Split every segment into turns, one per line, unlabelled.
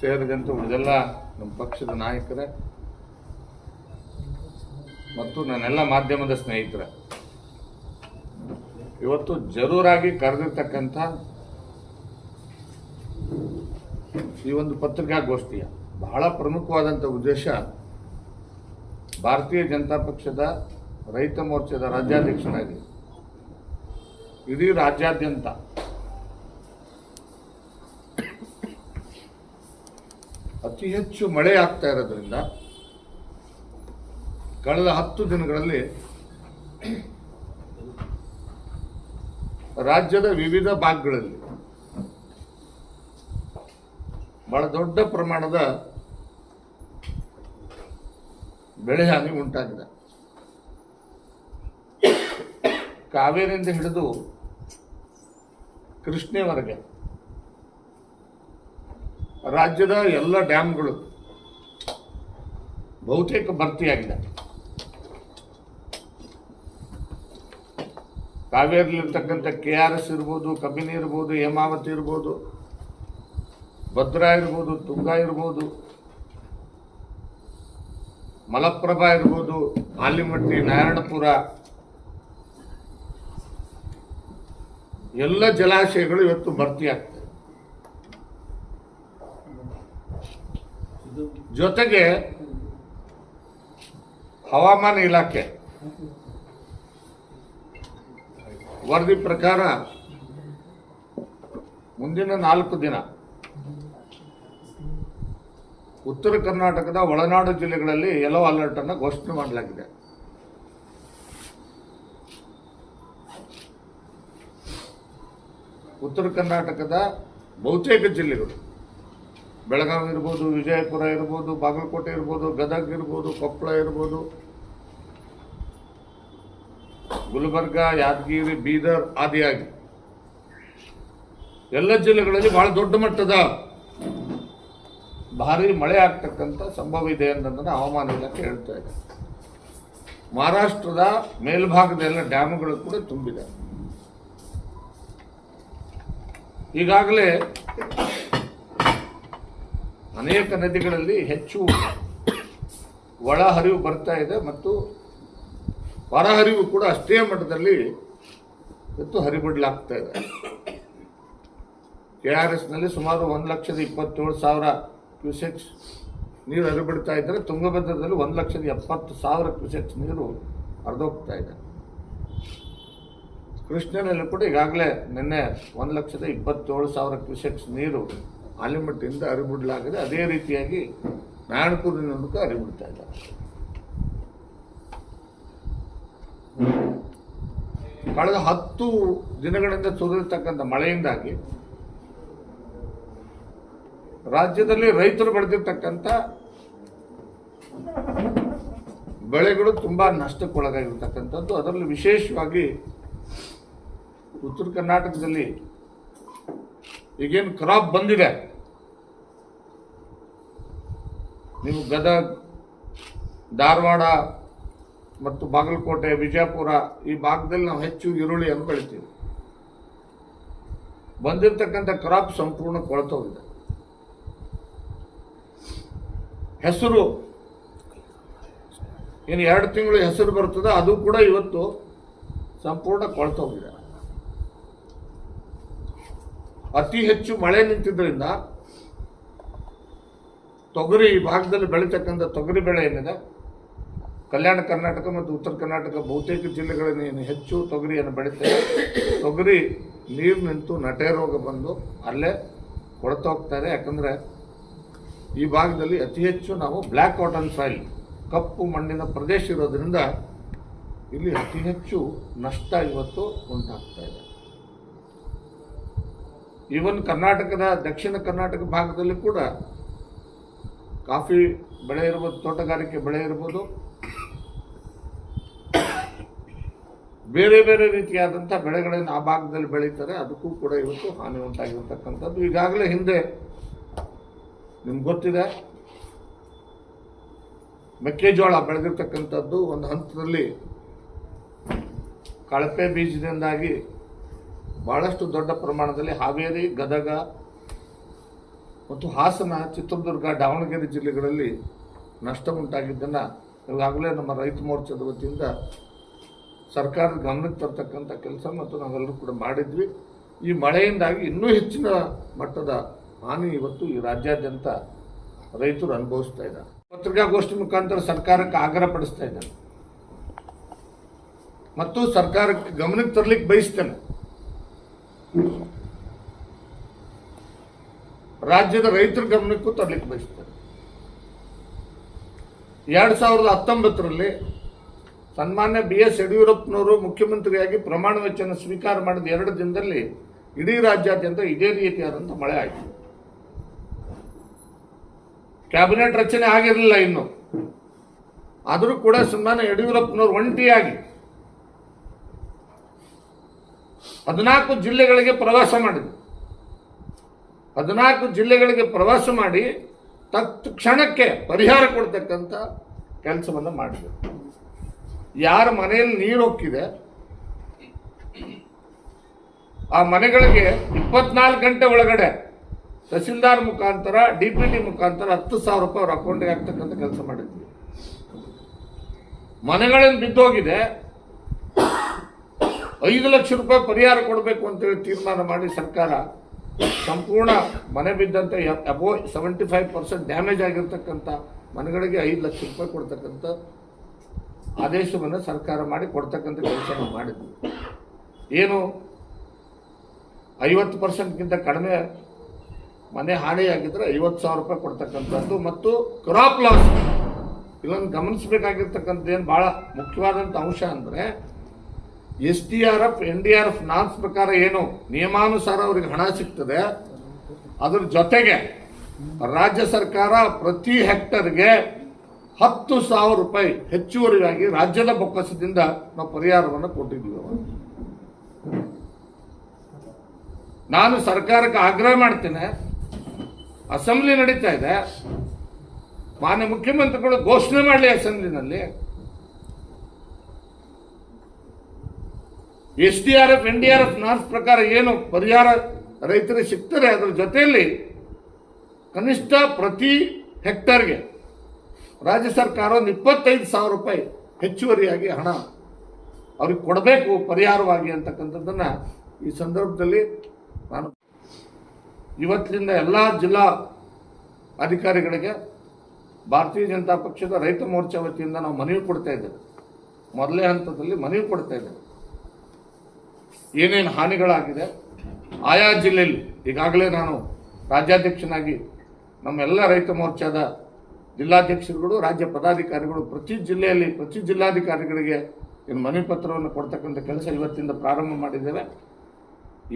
ಸೇರಿದಂತೆ ಉಳಿದೆಲ್ಲ ನಮ್ಮ ಪಕ್ಷದ ನಾಯಕರ ಮತ್ತು ನನ್ನೆಲ್ಲ ಮಾಧ್ಯಮದ ಸ್ನೇಹಿತರ. ಇವತ್ತು ಜರೂರಾಗಿ ಕರೆದಿರ್ತಕ್ಕಂಥ ಈ ಒಂದು ಪತ್ರಿಕಾಗೋಷ್ಠಿಯ ಬಹಳ ಪ್ರಮುಖವಾದಂಥ ಉದ್ದೇಶ ಭಾರತೀಯ ಜನತಾ ಪಕ್ಷದ ರೈತ ಮೋರ್ಚಾದ ರಾಜ್ಯಾಧ್ಯಕ್ಷನಾಗಿ ಇಡೀ ರಾಜ್ಯಾದ್ಯಂತ ಅತಿ ಹೆಚ್ಚು ಮಳೆ ಆಗ್ತಾ ಇರೋದ್ರಿಂದ ಕಳೆದ ಹತ್ತು ದಿನಗಳಲ್ಲಿ ರಾಜ್ಯದ ವಿವಿಧ ಭಾಗಗಳಲ್ಲಿ ಬಹಳ ದೊಡ್ಡ ಪ್ರಮಾಣದ ಬೆಳೆ ಹಾನಿ ಉಂಟಾಗಿದೆ. ಕಾವೇರಿಯಿಂದ ಹಿಡಿದು ಕೃಷ್ಣೆವರೆಗೆ ರಾಜ್ಯದ ಎಲ್ಲ ಡ್ಯಾಮ್ಗಳು ಬಹುತೇಕ ಭರ್ತಿಯಾಗಿದೆ. ಕಾವೇರಿಲಿರ್ತಕ್ಕಂಥ ಕೆ ಆರ್ ಎಸ್ ಇರ್ಬೋದು, ಕಬಿನಿ ಇರ್ಬೋದು, ಹೇಮಾವತಿ ಇರ್ಬೋದು, ಭದ್ರಾ ಇರ್ಬೋದು, ತುಂಗಾ ಇರ್ಬೋದು, ಮಲಪ್ರಭಾ ಇರ್ಬೋದು, ಆಲಿಮಟ್ಟಿ, ನಾರಾಯಣಪುರ, ಎಲ್ಲ ಜಲಾಶಯಗಳು ಇವತ್ತು ಭರ್ತಿಯಾಗ್ತವೆ. ಜೊತೆಗೆ ಹವಾಮಾನ ಇಲಾಖೆ. ವರದಿ ಪ್ರಕಾರ ಮುಂದಿನ ನಾಲ್ಕು ದಿನ ಉತ್ತರ ಕರ್ನಾಟಕದ ಒಳನಾಡು ಜಿಲ್ಲೆಗಳಲ್ಲಿ ಯೆಲ್ಲೋ ಅಲರ್ಟ್ ಅನ್ನು ಘೋಷಣೆ ಮಾಡಲಾಗಿದೆ. ಉತ್ತರ ಕರ್ನಾಟಕದ ಬಹುತೇಕ ಜಿಲ್ಲೆಗಳು. ಬೆಳಗಾವಿ ಇರ್ಬೋದು, ವಿಜಯಪುರ ಇರ್ಬೋದು, ಬಾಗಲಕೋಟೆ ಇರ್ಬೋದು, ಗದಗ ಇರ್ಬೋದು, ಕೊಪ್ಪಳ ಇರ್ಬೋದು, ಗುಲ್ಬರ್ಗ, ಯಾದಗಿರಿ, ಬೀದರ್ ಆದಿಯಾಗಿ. ಎಲ್ಲ ಜಿಲ್ಲೆಗಳಲ್ಲಿ ಬಹಳ ದೊಡ್ಡ ಮಟ್ಟದ ಭಾರಿ ಮಳೆ ಆಗ್ತಕ್ಕಂಥ ಸಂಭವ ಇದೆ ಅಂತಂದ್ರೆ ಹವಾಮಾನ ಇಲಾಖೆ ಹೇಳ್ತಾ ಇದೆ. ಮಹಾರಾಷ್ಟ್ರದ ಮೇಲ್ಭಾಗದ ಎಲ್ಲ ಡ್ಯಾಮ್ಗಳು ಕೂಡ ತುಂಬಿದೆ. ಈಗಾಗಲೇ ಅನೇಕ ನದಿಗಳಲ್ಲಿ ಹೆಚ್ಚು ಒಳ ಹರಿವು ಬರ್ತಾ ಇದೆ ಮತ್ತು ಹೊರಹರಿವು ಕೂಡ ಅಷ್ಟೇ ಮಟ್ಟದಲ್ಲಿ ಇವತ್ತು ಹರಿಬಿಡ್ಲಾಗ್ತಾ ಇದೆ. ಕೆ ಆರ್ ಎಸ್ನಲ್ಲಿ ಸುಮಾರು ಒಂದು ಲಕ್ಷದ ಇಪ್ಪತ್ತೇಳು ಸಾವಿರ ಕ್ಯೂಸೆಕ್ಸ್ ನೀರು ಹರಿಬಿಡ್ತಾ ಇದ್ದರೆ ತುಂಗಭದ್ರದಲ್ಲಿ ಒಂದು ಲಕ್ಷದ ಎಪ್ಪತ್ತು ಸಾವಿರ ಕ್ಯೂಸೆಕ್ಸ್ ನೀರು ಹರಿದೋಗ್ತಾ ಇದೆ. ಕೃಷ್ಣನಲ್ಲಿ ಕೂಡ ಈಗಾಗಲೇ ನಿನ್ನೆ ಒಂದು ಲಕ್ಷದ ಇಪ್ಪತ್ತೇಳು ಸಾವಿರ ಕ್ಯೂಸೆಕ್ಸ್ ನೀರು ಆಲಿಮಟ್ಟಿಯಿಂದ ಹರಿಬಿಡ್ಲಾಗಿದೆ ಅದೇ ರೀತಿಯಾಗಿ ನಾರಾಯಣಪುರದಿಂದ ಅರಿಬಿಡ್ತಾ ಇದ್ದಾರೆ ಕಳೆದ ಹತ್ತು ದಿನಗಳಿಂದ ಸುರಿದಿರ್ತಕ್ಕಂಥ ಮಳೆಯಿಂದಾಗಿ ರಾಜ್ಯದಲ್ಲಿ ರೈತರು ಬೆಳೆದಿರ್ತಕ್ಕಂಥ ಬೆಳೆಗಳು ತುಂಬಾ ನಷ್ಟಕ್ಕೊಳಗಾಗಿರ್ತಕ್ಕಂಥದ್ದು. ಅದರಲ್ಲಿ ವಿಶೇಷವಾಗಿ ಉತ್ತರ ಕರ್ನಾಟಕದಲ್ಲಿ ಈಗೇನು ಕ್ರಾಪ್ ಬಂದಿದೆ. ನೀವು ಗದಗ, ಧಾರವಾಡ ಮತ್ತು ಬಾಗಲಕೋಟೆ, ವಿಜಯಪುರ ಈ ಭಾಗದಲ್ಲಿ ನಾವು ಹೆಚ್ಚು ಈರುಳ್ಳಿಯನ್ನು ಬೆಳಿತೀವಿ. ಬಂದಿರತಕ್ಕಂಥ ಕ್ರಾಪ್ ಸಂಪೂರ್ಣ ಕೊಳ್ತೋಗಿದೆ ಹೆಸರು, ಇನ್ನು ಎರಡು ತಿಂಗಳು ಹೆಸರು ಬರ್ತದೆ, ಅದು ಕೂಡ ಇವತ್ತು ಸಂಪೂರ್ಣ ಕೊಳ್ತೋಗಿದೆ ಅತಿ ಹೆಚ್ಚು ಮಳೆ ನಿಂತಿದ್ದರಿಂದ ತೊಗರಿ ಈ ಭಾಗದಲ್ಲಿ ಬೆಳೀತಕ್ಕಂಥ ತೊಗರಿ ಬೆಳೆ ಏನಿದೆ? ಕಲ್ಯಾಣ ಕರ್ನಾಟಕ ಮತ್ತು ಉತ್ತರ ಕರ್ನಾಟಕ ಬಹುತೇಕ ಜಿಲ್ಲೆಗಳಲ್ಲಿ ಏನು ಹೆಚ್ಚು ತೊಗರಿಯನ್ನು ಬೆಳೀತೇವೆ ತೊಗರಿ ನೀರು ನಿಂತು ನಟೆ ರೋಗ ಬಂದು ಅಲ್ಲೇ ಕೊಡ್ತೋಗ್ತಾರೆ ಯಾಕಂದರೆ ಈ ಭಾಗದಲ್ಲಿ ಅತಿ ಹೆಚ್ಚು ನಾವು ಬ್ಲ್ಯಾಕ್ ಕಾಟನ್ ಸಾಯಿಲ್, ಕಪ್ಪು ಮಣ್ಣಿನ ಪ್ರದೇಶ ಇರೋದ್ರಿಂದ ಇಲ್ಲಿ ಅತಿ ಹೆಚ್ಚು ನಷ್ಟ ಇವತ್ತು ಉಂಟಾಗ್ತಾ ಇದೆ. ಈವನ್ ಕರ್ನಾಟಕದ ದಕ್ಷಿಣ ಕರ್ನಾಟಕ ಭಾಗದಲ್ಲಿ ಕೂಡ ಕಾಫಿ ಬೆಳೆ ಇರ್ಬೋದು ತೋಟಗಾರಿಕೆ ಬೆಳೆ ಇರ್ಬೋದು ಬೇರೆ ಬೇರೆ ರೀತಿಯಾದಂಥ ಬೆಳೆಗಳನ್ನು ಆ ಭಾಗದಲ್ಲಿ ಬೆಳೀತಾರೆ. ಅದಕ್ಕೂ ಕೂಡ ಇವತ್ತು ಹಾನಿ ಉಂಟಾಗಿರ್ತಕ್ಕಂಥದ್ದು. ಈಗಾಗಲೇ ಹಿಂದೆ ನಿಮ್ಗೆ ಗೊತ್ತಿದೆ, ಮೆಕ್ಕೆಜೋಳ ಬೆಳೆದಿರ್ತಕ್ಕಂಥದ್ದು ಒಂದು ಹಂತದಲ್ಲಿ ಕಳಪೆ ಬೀಜದಿಂದಾಗಿ ಭಾಳಷ್ಟು ದೊಡ್ಡ ಪ್ರಮಾಣದಲ್ಲಿ ಹಾವೇರಿ, ಗದಗ ಮತ್ತು ಹಾಸನ ಚಿತ್ರದುರ್ಗ, ದಾವಣಗೆರೆ ಜಿಲ್ಲೆಗಳಲ್ಲಿ ನಷ್ಟ ಉಂಟಾಗಿದ್ದನ್ನು ಈಗಾಗಲೇ ನಮ್ಮ ರೈತ ಮೋರ್ಚಾದ ವತಿಯಿಂದ ಸರ್ಕಾರದ ಗಮನಕ್ಕೆ ತರ್ತಕ್ಕಂಥ ಕೆಲಸ ಮತ್ತು ನಾವೆಲ್ಲರೂ ಕೂಡ ಮಾಡಿದ್ವಿ. ಈ ಮಳೆಯಿಂದಾಗಿ ಇನ್ನೂ ಹೆಚ್ಚಿನ ಮಟ್ಟದ ಹಾನಿ ಇವತ್ತು ಈ ರಾಜ್ಯಾದ್ಯಂತ ರೈತರು ಅನುಭವಿಸ್ತಾ ಇದ್ದಾರೆ. ಪತ್ರಿಕಾಗೋಷ್ಠಿ ಮುಖಾಂತರ ಸರ್ಕಾರಕ್ಕೆ ಆಗ್ರಹ ಪಡಿಸ್ತಾ ಇದ್ದಾನೆ. ಮತ್ತು ಸರ್ಕಾರಕ್ಕೆ ಗಮನಕ್ಕೆ ತರಲಿಕ್ಕೆ ಬಯಸ್ತೇನೆ. ರಾಜ್ಯದ ರೈತರ ಗಮನಕ್ಕೂ ತರಲಿಕ್ಕೆ ಬಯಸ್ತೇನೆ ಎರಡು ಸಾವಿರದ ಹತ್ತೊಂಬತ್ತರಲ್ಲಿ ಸನ್ಮಾನ್ಯ ಬಿ ಎಸ್ ಯಡಿಯೂರಪ್ಪನವರು ಮುಖ್ಯಮಂತ್ರಿಯಾಗಿ ಪ್ರಮಾಣ ವಚನ ಸ್ವೀಕಾರ ಮಾಡಿದ ಎರಡು ದಿನದಲ್ಲಿ ಇಡೀ ರಾಜ್ಯಾದ್ಯಂತ ಇದೇ ರೀತಿಯಾದಂಥ ಮಳೆ ಆಯಿತು. ಕ್ಯಾಬಿನೆಟ್ ರಚನೆ ಆಗಿರಲಿಲ್ಲ ಇನ್ನು. ಆದರೂ ಕೂಡ ಸನ್ಮಾನ್ಯ ಯಡಿಯೂರಪ್ಪನವರು ಒಂಟಿಯಾಗಿ ಹದಿನಾಲ್ಕು ಜಿಲ್ಲೆಗಳಿಗೆ ಪ್ರವಾಸ ಮಾಡಿದ್ರು. ಹದಿನಾಲ್ಕು ಜಿಲ್ಲೆಗಳಿಗೆ ಪ್ರವಾಸ ಮಾಡಿ ತತ್ ಕ್ಷಣಕ್ಕೆ ಪರಿಹಾರ ಕೊಡ್ತಕ್ಕಂಥ ಕೆಲಸವನ್ನು ಮಾಡಿದೆ. ಯಾರ ಮನೆಯಲ್ಲಿ ನೀರು ಹೋಗ್ತಿದೆ ಆ ಮನೆಗಳಿಗೆ ಇಪ್ಪತ್ನಾಲ್ಕು ಗಂಟೆ ಒಳಗಡೆ ತಹಸೀಲ್ದಾರ್ ಮುಖಾಂತರ ಡಿ ಪಿ ಟಿ ಮುಖಾಂತರ ಹತ್ತು ಸಾವಿರ ರೂಪಾಯಿ ಅವ್ರ ಅಕೌಂಟ್ಗೆ ಹಾಕ್ತಕ್ಕಂಥ ಕೆಲಸ ಮಾಡಿದ್ವಿ. ಮನೆಗಳಲ್ಲಿ ಬಿದ್ದೋಗಿದೆ. ಐದು ಲಕ್ಷ ರೂಪಾಯಿ ಪರಿಹಾರ ಕೊಡಬೇಕು ಅಂತೇಳಿ ತೀರ್ಮಾನ ಮಾಡಿ ಸರ್ಕಾರ ಸಂಪೂರ್ಣ ಮನೆ ಬಿದ್ದಂಥ above seventy five percent damage ಆಗಿರ್ತಕ್ಕಂಥ ಮನೆಗಳಿಗೆ ಐದು ಲಕ್ಷ ರೂಪಾಯಿ ಕೊಡ್ತಕ್ಕಂಥ ಆದೇಶವನ್ನು ಸರ್ಕಾರ ಮಾಡಿ ಕೊಡ್ತಕ್ಕಂಥ ಕೆಲಸ ನಾವು ಮಾಡಿದ್ವಿ. ಏನು ಐವತ್ತು ಪರ್ಸೆಂಟ್ಗಿಂತ ಕಡಿಮೆ ಮನೆ ಹಾನಿಯಾಗಿದ್ದರೆ ಐವತ್ತು ಸಾವಿರ ರೂಪಾಯಿ ಕೊಡ್ತಕ್ಕಂಥದ್ದು ಮತ್ತು ಕ್ರಾಪ್ ಲಾಸ್ ಇಲ್ಲೊಂದು ಗಮನಿಸಬೇಕಾಗಿರ್ತಕ್ಕಂಥ ಏನು ಭಾಳ ಮುಖ್ಯವಾದಂಥ ಅಂಶ ಅಂದರೆ S D R F, N D R F norms ಪ್ರಕಾರ ಏನು? ನಿಯಮಾನುಸಾರ ಅವರಿಗೆ ಹಣ ಸಿಗ್ತದೆ. ಅದರ ಜೊತೆಗೆ ರಾಜ್ಯ ಸರ್ಕಾರ ಪ್ರತಿ ಹೆಕ್ಟರ್ಗೆ ಹತ್ತು ಸಾವಿರ ರೂಪಾಯಿ ಹೆಚ್ಚುವರಿಯಾಗಿ ರಾಜ್ಯದ ಬೊಕ್ಕಸದಿಂದ ನಾವು ಪರಿಹಾರವನ್ನು ಕೊಟ್ಟಿದ್ದೀವಿ ನಾನು ಸರ್ಕಾರಕ್ಕೆ ಆಗ್ರಹ ಮಾಡ್ತೇನೆ. ಅಸೆಂಬ್ಲಿ ನಡೀತಾ ಇದೆ. ಮಾನ್ಯ ಮುಖ್ಯಮಂತ್ರಿಗಳು ಘೋಷಣೆ ಮಾಡಲಿ ಅಸೆಂಬ್ಲಿನಲ್ಲಿ. S D R F, N D R F norms ಪ್ರಕಾರ ಏನು ಪರಿಹಾರ ರೈತರಿಗೆ ಸಿಗ್ತದೆ ಅದರ ಜೊತೆಯಲ್ಲಿ ಕನಿಷ್ಠ ಪ್ರತಿ ಹೆಕ್ಟರ್ಗೆ ರಾಜ್ಯ ಸರ್ಕಾರ ಒಂದು ಇಪ್ಪತ್ತೈದು ಸಾವಿರ ರೂಪಾಯಿ ಹೆಚ್ಚುವರಿಯಾಗಿ ಹಣ ಅವ್ರಿಗೆ ಕೊಡಬೇಕು ಪರಿಹಾರವಾಗಿ ಅಂತಕ್ಕಂಥದ್ದನ್ನು ಈ ಸಂದರ್ಭದಲ್ಲಿ ನಾನು ಇವತ್ತಿನಿಂದ ಎಲ್ಲ ಜಿಲ್ಲಾ ಅಧಿಕಾರಿಗಳಿಗೆ ಭಾರತೀಯ ಜನತಾ ಪಕ್ಷದ ರೈತ ಮೋರ್ಚಾ ವತಿಯಿಂದ ನಾವು ಮನವಿ ಕೊಡ್ತಾ ಇದ್ದೇವೆ. ಮೊದಲೇ ಹಂತದಲ್ಲಿ ಮನವಿ ಕೊಡ್ತಾ ಇದ್ದೇವೆ. ಏನೇನು ಹಾನಿಗಳಾಗಿದೆ, ಆಯಾ ಜಿಲ್ಲೆಯಲ್ಲಿ ಈಗಾಗಲೇ ನಾನು ರಾಜ್ಯಾಧ್ಯಕ್ಷನಾಗಿ ನಮ್ಮೆಲ್ಲ ರೈತ ಮೋರ್ಚಾದ ಜಿಲ್ಲಾಧ್ಯಕ್ಷರುಗಳು, ರಾಜ್ಯ ಪದಾಧಿಕಾರಿಗಳು, ಪ್ರತಿ ಜಿಲ್ಲೆಯಲ್ಲಿ ಪ್ರತಿ ಜಿಲ್ಲಾಧಿಕಾರಿಗಳಿಗೆ ಏನು ಮನವಿ ಪತ್ರವನ್ನು ಕೊಡ್ತಕ್ಕಂಥ ಕೆಲಸ ಇವತ್ತಿಂದ ಪ್ರಾರಂಭ ಮಾಡಿದ್ದೇವೆ.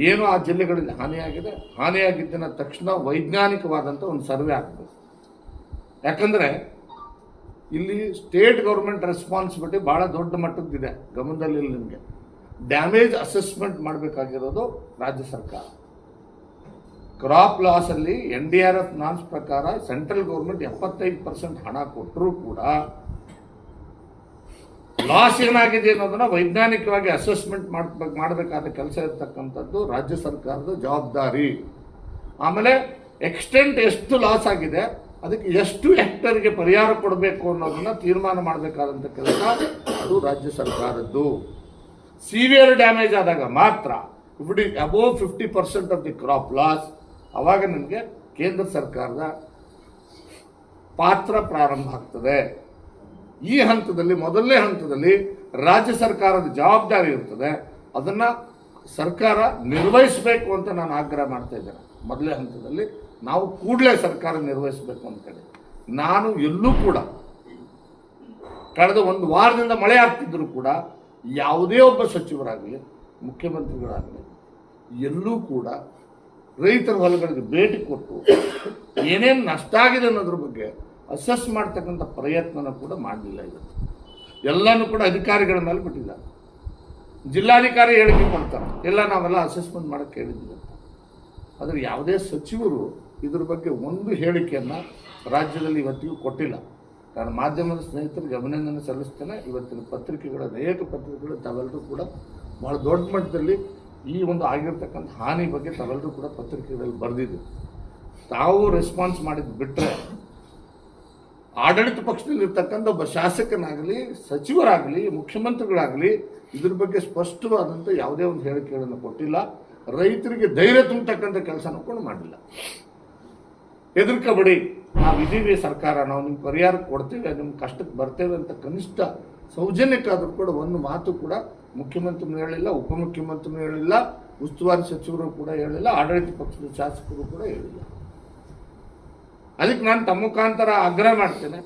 ಏನು ಆ ಜಿಲ್ಲೆಗಳಲ್ಲಿ ಹಾನಿಯಾಗಿದೆ? ಹಾನಿಯಾಗಿದ್ದಿನ ತಕ್ಷಣ ವೈಜ್ಞಾನಿಕವಾದಂಥ ಒಂದು ಸರ್ವೆ ಆಗ್ತದೆ. ಯಾಕಂದರೆ ಇಲ್ಲಿ ಸ್ಟೇಟ್ ಗೌರ್ಮೆಂಟ್ ರೆಸ್ಪಾನ್ಸಿಬಿಲಿಟಿ ಭಾಳ ದೊಡ್ಡ ಮಟ್ಟದ್ದಿದೆ ಗಮನದಲ್ಲಿ ನಿಮಗೆ. ಡ್ಯಾಮೇಜ್ ಅಸೆಸ್ಮೆಂಟ್ ಮಾಡಬೇಕಾಗಿರೋದು ರಾಜ್ಯ ಸರ್ಕಾರ. Crop ಲಾಸಲ್ಲಿ N D R F norms ಪ್ರಕಾರ ಸೆಂಟ್ರಲ್ ಗೌರ್ಮೆಂಟ್ ಎಪ್ಪತ್ತೈದು ಪರ್ಸೆಂಟ್ ಹಣ ಕೊಟ್ಟರೂ ಕೂಡ ಲಾಸ್ ಏನಾಗಿದೆ ಅನ್ನೋದನ್ನ ವೈಜ್ಞಾನಿಕವಾಗಿ ಅಸೆಸ್ಮೆಂಟ್ ಮಾಡ್ಬೇಕು ಮಾಡಬೇಕಾದ ಕೆಲಸ ಇರತಕ್ಕಂಥದ್ದು ರಾಜ್ಯ ಸರ್ಕಾರದ ಜವಾಬ್ದಾರಿ. ಆಮೇಲೆ ಎಕ್ಸ್ಟೆಂಟ್ ಎಷ್ಟು ಲಾಸ್ ಆಗಿದೆ, ಅದಕ್ಕೆ ಎಷ್ಟು ಹೆಕ್ಟರ್ಗೆ ಪರಿಹಾರ ಕೊಡಬೇಕು ಅನ್ನೋದನ್ನ ತೀರ್ಮಾನ ಮಾಡಬೇಕಾದಂಥ ಕೆಲಸ ಅದು ರಾಜ್ಯ ಸರ್ಕಾರದ್ದು. ಸಿವಿಯರ್ ಡ್ಯಾಮೇಜ್ ಆದಾಗ ಮಾತ್ರ fifty above fifty percent of the crop loss ಅವಾಗ ನನಗೆ ಕೇಂದ್ರ ಸರ್ಕಾರದ ಪಾತ್ರ ಪ್ರಾರಂಭ ಆಗ್ತದೆ. ಈ ಹಂತದಲ್ಲಿ, ಮೊದಲನೇ ಹಂತದಲ್ಲಿ ರಾಜ್ಯ ಸರ್ಕಾರದ ಜವಾಬ್ದಾರಿ ಇರ್ತದೆ. ಅದನ್ನು ಸರ್ಕಾರ ನಿರ್ವಹಿಸಬೇಕು ಅಂತ ನಾನು ಆಗ್ರಹ ಮಾಡ್ತಾ ಇದ್ದೇನೆ. ಮೊದಲನೇ ಹಂತದಲ್ಲಿ ನಾವು ಕೂಡಲೇ ಸರ್ಕಾರ ನಿರ್ವಹಿಸಬೇಕು ಅಂತೇಳಿ ನಾನು ಎಲ್ಲೂ ಕೂಡ, ಕಳೆದ ಒಂದು ವಾರದಿಂದ ಮಳೆ ಆಗ್ತಿದ್ರು ಕೂಡ ಯಾವುದೇ ಒಬ್ಬ ಸಚಿವರಾಗಲಿ, ಮುಖ್ಯಮಂತ್ರಿಗಳಾಗಲಿ, ಎಲ್ಲೂ ಕೂಡ ರೈತರ ಹೊಲಗಳಿಗೆ ಭೇಟಿ ಕೊಟ್ಟು ಏನೇನು ನಷ್ಟ ಆಗಿದೆ ಅನ್ನೋದ್ರ ಬಗ್ಗೆ ಅಸೆಸ್ ಮಾಡ್ತಕ್ಕಂಥ ಪ್ರಯತ್ನನ ಕೂಡ ಮಾಡಲಿಲ್ಲ ಇವತ್ತು ಎಲ್ಲನೂ ಕೂಡ ಅಧಿಕಾರಿಗಳ ಮೇಲೆ ಬಿಟ್ಟಿದ್ದಾರೆ ಜಿಲ್ಲಾಧಿಕಾರಿ ಹೇಳಿಕೆ ಕೊಡ್ತಾರೆ. ಎಲ್ಲ ನಾವೆಲ್ಲ ಅಸೆಸ್ಮೆಂಟ್ ಮಾಡೋಕ್ಕೆ ಹೇಳಿದ್ದೀವಿ ಅಂತ. ಆದರೆ ಯಾವುದೇ ಸಚಿವರು ಇದ್ರ ಬಗ್ಗೆ ಒಂದು ಹೇಳಿಕೆಯನ್ನು ರಾಜ್ಯದಲ್ಲಿ ಇವತ್ತಿಗೂ ಕೊಟ್ಟಿಲ್ಲ. ನಾನು ಮಾಧ್ಯಮದ ಸ್ನೇಹಿತರಿಗೆ ಅಭಿನಂದನೆ ಸಲ್ಲಿಸ್ತೇನೆ. ಇವತ್ತಿನ ಪತ್ರಿಕೆಗಳ, ಅನೇಕ ಪತ್ರಿಕೆಗಳು ತಾವೆಲ್ಲರೂ ಕೂಡ ಭಾಳ ದೊಡ್ಡ ಮಟ್ಟದಲ್ಲಿ ಈ ಒಂದು ಆಗಿರ್ತಕ್ಕಂಥ ಹಾನಿ ಬಗ್ಗೆ ತಾವೆಲ್ಲರೂ ಕೂಡ ಪತ್ರಿಕೆಗಳಲ್ಲಿ ಬರೆದಿದ್ದೀವಿ ತಾವು ರೆಸ್ಪಾನ್ಸ್ ಮಾಡಿದ್ದು ಬಿಟ್ಟರೆ ಆಡಳಿತ ಪಕ್ಷದಲ್ಲಿ ಇರ್ತಕ್ಕಂಥ ಒಬ್ಬ ಶಾಸಕನಾಗಲಿ, ಸಚಿವರಾಗಲಿ, ಮುಖ್ಯಮಂತ್ರಿಗಳಾಗಲಿ ಇದ್ರ ಬಗ್ಗೆ ಸ್ಪಷ್ಟವಾದಂಥ ಯಾವುದೇ ಒಂದು ಹೇಳಿಕೆಗಳನ್ನು ಕೊಟ್ಟಿಲ್ಲ. ರೈತರಿಗೆ ಧೈರ್ಯ ತುಂಬತಕ್ಕಂಥ ಕೆಲಸನೂ ಕೂಡ ಮಾಡಿಲ್ಲ. ಹೆದರ್ಕಬೇಡಿ. ನಾವು ಇದೀವಿ ಸರ್ಕಾರ, ನಾವು ನಿಮ್ಗೆ ಪರಿಹಾರ ಕೊಡ್ತೇವೆ ನಿಮ್ಮ ಕಷ್ಟಕ್ಕೆ ಬರ್ತೇವೆ ಅಂತ ಕನಿಷ್ಠ ಸೌಜನ್ಯಕ್ಕಾದರೂ ಕೂಡ ಒಂದು ಮಾತು ಕೂಡ ಮುಖ್ಯಮಂತ್ರಿನೂ ಹೇಳಿಲ್ಲ ಉಪಮುಖ್ಯಮಂತ್ರಿನೂ ಹೇಳಿಲ್ಲ, ಉಸ್ತುವಾರಿ ಸಚಿವರು ಕೂಡ ಹೇಳಿಲ್ಲ, ಆಡಳಿತ ಪಕ್ಷದ ಶಾಸಕರು ಕೂಡ ಹೇಳಿಲ್ಲ. ಅದಕ್ಕೆ ನಾನು ತಮ್ಮ ಮುಖಾಂತರ ಆಗ್ರಹ ಮಾಡ್ತೇನೆ.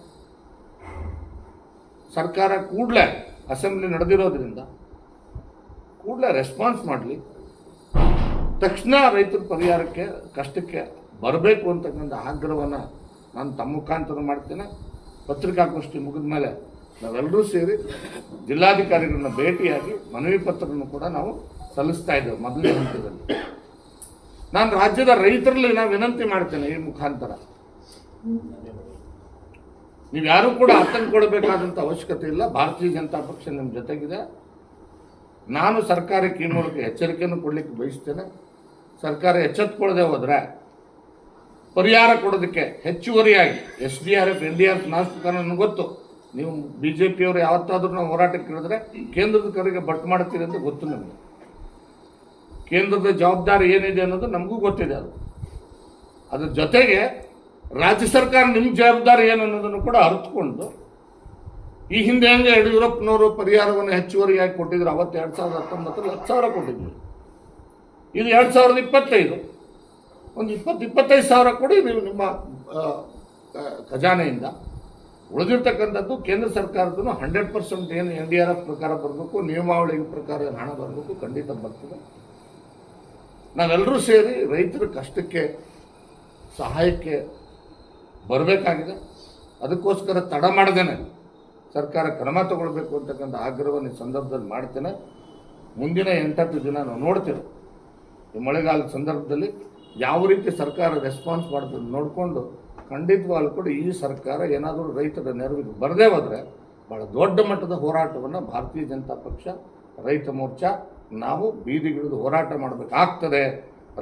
ಸರ್ಕಾರ ಕೂಡಲೇ ಅಸೆಂಬ್ಲಿ ನಡೆದಿರೋದ್ರಿಂದ ಕೂಡಲೇ ರೆಸ್ಪಾನ್ಸ್ ಮಾಡಲಿ. ತಕ್ಷಣ ರೈತರ ಪರಿಹಾರಕ್ಕೆ, ಕಷ್ಟಕ್ಕೆ ಬರಬೇಕು ಅಂತಕ್ಕಂಥ ಆಗ್ರಹವನ್ನು ನಾನು ತಮ್ಮ ಮುಖಾಂತರ ಮಾಡ್ತೇನೆ. ಪತ್ರಿಕಾಗೋಷ್ಠಿ ಮುಗಿದ ಮೇಲೆ ನಾವೆಲ್ಲರೂ ಸೇರಿ ಜಿಲ್ಲಾಧಿಕಾರಿಗಳನ್ನ ಭೇಟಿಯಾಗಿ ಮನವಿ ಪತ್ರವನ್ನು ಕೂಡ ನಾವು ಸಲ್ಲಿಸ್ತಾ ಇದ್ದೇವೆ ಮೊದಲನೇ ಹಂತದಲ್ಲಿ. ನಾನು ರಾಜ್ಯದ ರೈತರಲ್ಲಿ ನಾನು ವಿನಂತಿ ಮಾಡ್ತೇನೆ ಈ ಮುಖಾಂತರ. ನೀವು ಯಾರು ಕೂಡ ಆತಂಕ ಕೊಡಬೇಕಾದಂಥ ಅವಶ್ಯಕತೆ ಇಲ್ಲ. ಭಾರತೀಯ ಜನತಾ ಪಕ್ಷ ನಿಮ್ಮ ಜೊತೆಗಿದೆ. ನಾನು ಸರ್ಕಾರಕ್ಕೆ ಈ ಮೂಲಕ ಎಚ್ಚರಿಕೆಯನ್ನು ಕೊಡಲಿಕ್ಕೆ ಬಯಸ್ತೇನೆ. ಸರ್ಕಾರ ಎಚ್ಚೆತ್ಕೊಳ್ಳದೆ ಹೋದರೆ ಪರಿಹಾರ ಕೊಡೋದಕ್ಕೆ ಹೆಚ್ಚುವರಿಯಾಗಿ S D R F, N D R F ಗೊತ್ತು. ನೀವು ಬಿ ಜೆ ಪಿಯವರು ಯಾವತ್ತಾದ್ರೂ ನಾವು ಹೋರಾಟಕ್ಕೆ ಇಳಿದ್ರೆ ಕೇಂದ್ರದ ಕರೆಗೆ ಬಟ್ ಮಾಡ್ತೀರಿ ಅಂತ ಗೊತ್ತು ನಮಗೆ. ಕೇಂದ್ರದ ಜವಾಬ್ದಾರಿ ಏನಿದೆ ಅನ್ನೋದು ನಮಗೂ ಗೊತ್ತಿದೆ ಅದು. ಅದ್ರ ಜೊತೆಗೆ ರಾಜ್ಯ ಸರ್ಕಾರ ನಿಮ್ಮ ಜವಾಬ್ದಾರಿ ಏನು ಅನ್ನೋದನ್ನು ಕೂಡ ಅರಿತುಕೊಂಡು ಈ ಹಿಂದೆ ಹೆಂಗೆ ಯಡಿಯೂರಪ್ಪನವರು ಪರಿಹಾರವನ್ನು ಹೆಚ್ಚುವರಿಯಾಗಿ ಕೊಟ್ಟಿದ್ರು, ಅವತ್ತು ಎರಡು ಸಾವಿರದ ಹತ್ತೊಂಬತ್ತರಲ್ಲಿ ಹತ್ತು ಸಾವಿರ ಕೊಟ್ಟಿದ್ರು. ಇದು ಎರಡು ಸಾವಿರದ ಇಪ್ಪತ್ತೈದು. ಒಂದು ಇಪ್ಪತ್ತು ಇಪ್ಪತ್ತೈದು ಸಾವಿರ ಕೊಡಿ ನೀವು ನಿಮ್ಮ ಖಜಾನೆಯಿಂದ. ಉಳಿದಿರ್ತಕ್ಕಂಥದ್ದು ಕೇಂದ್ರ ಸರ್ಕಾರದ್ದು ಹಂಡ್ರೆಡ್ ಪರ್ಸೆಂಟ್ ಏನು ಎನ್ ಡಿ ಆರ್ ಎಫ್ ಪ್ರಕಾರ ಬರಬೇಕು, ನಿಯಮಾವಳಿ ಪ್ರಕಾರ ಹಣ ಬರಬೇಕು ಖಂಡಿತ ಬರ್ತದೆ. ನಾವೆಲ್ಲರೂ ಸೇರಿ ರೈತರ ಕಷ್ಟಕ್ಕೆ, ಸಹಾಯಕ್ಕೆ ಬರಬೇಕಾಗಿದೆ. ಅದಕ್ಕೋಸ್ಕರ ತಡ ಮಾಡದೇನೆ. ಸರ್ಕಾರ ಕ್ರಮ ತಗೊಳ್ಬೇಕು ಅಂತಕ್ಕಂಥ ಆಗ್ರಹವನ್ನು ಈ ಸಂದರ್ಭದಲ್ಲಿ ಮಾಡ್ತೇನೆ. ಮುಂದಿನ ಎಂಟತ್ತು ದಿನ ನಾವು ನೋಡ್ತೇವೆ. ಈ ಮಳೆಗಾಲದ ಸಂದರ್ಭದಲ್ಲಿ ಯಾವ ರೀತಿ ಸರ್ಕಾರ ರೆಸ್ಪಾನ್ಸ್ ಮಾಡ್ತದೆ ನೋಡಿಕೊಂಡು ಖಂಡಿತವಾಗ್ಲೂ ಕೂಡ ಈ ಸರ್ಕಾರ ಏನಾದರೂ ರೈತರ ನೆರವಿಗೆ ಬರದೇ ಹೋದರೆ ಭಾಳ ದೊಡ್ಡ ಮಟ್ಟದ ಹೋರಾಟವನ್ನು ಭಾರತೀಯ ಜನತಾ ಪಕ್ಷ, ರೈತ ಮೋರ್ಚಾ, ನಾವು ಬೀದಿಗಿಳಿದು ಹೋರಾಟ ಮಾಡಬೇಕಾಗ್ತದೆ.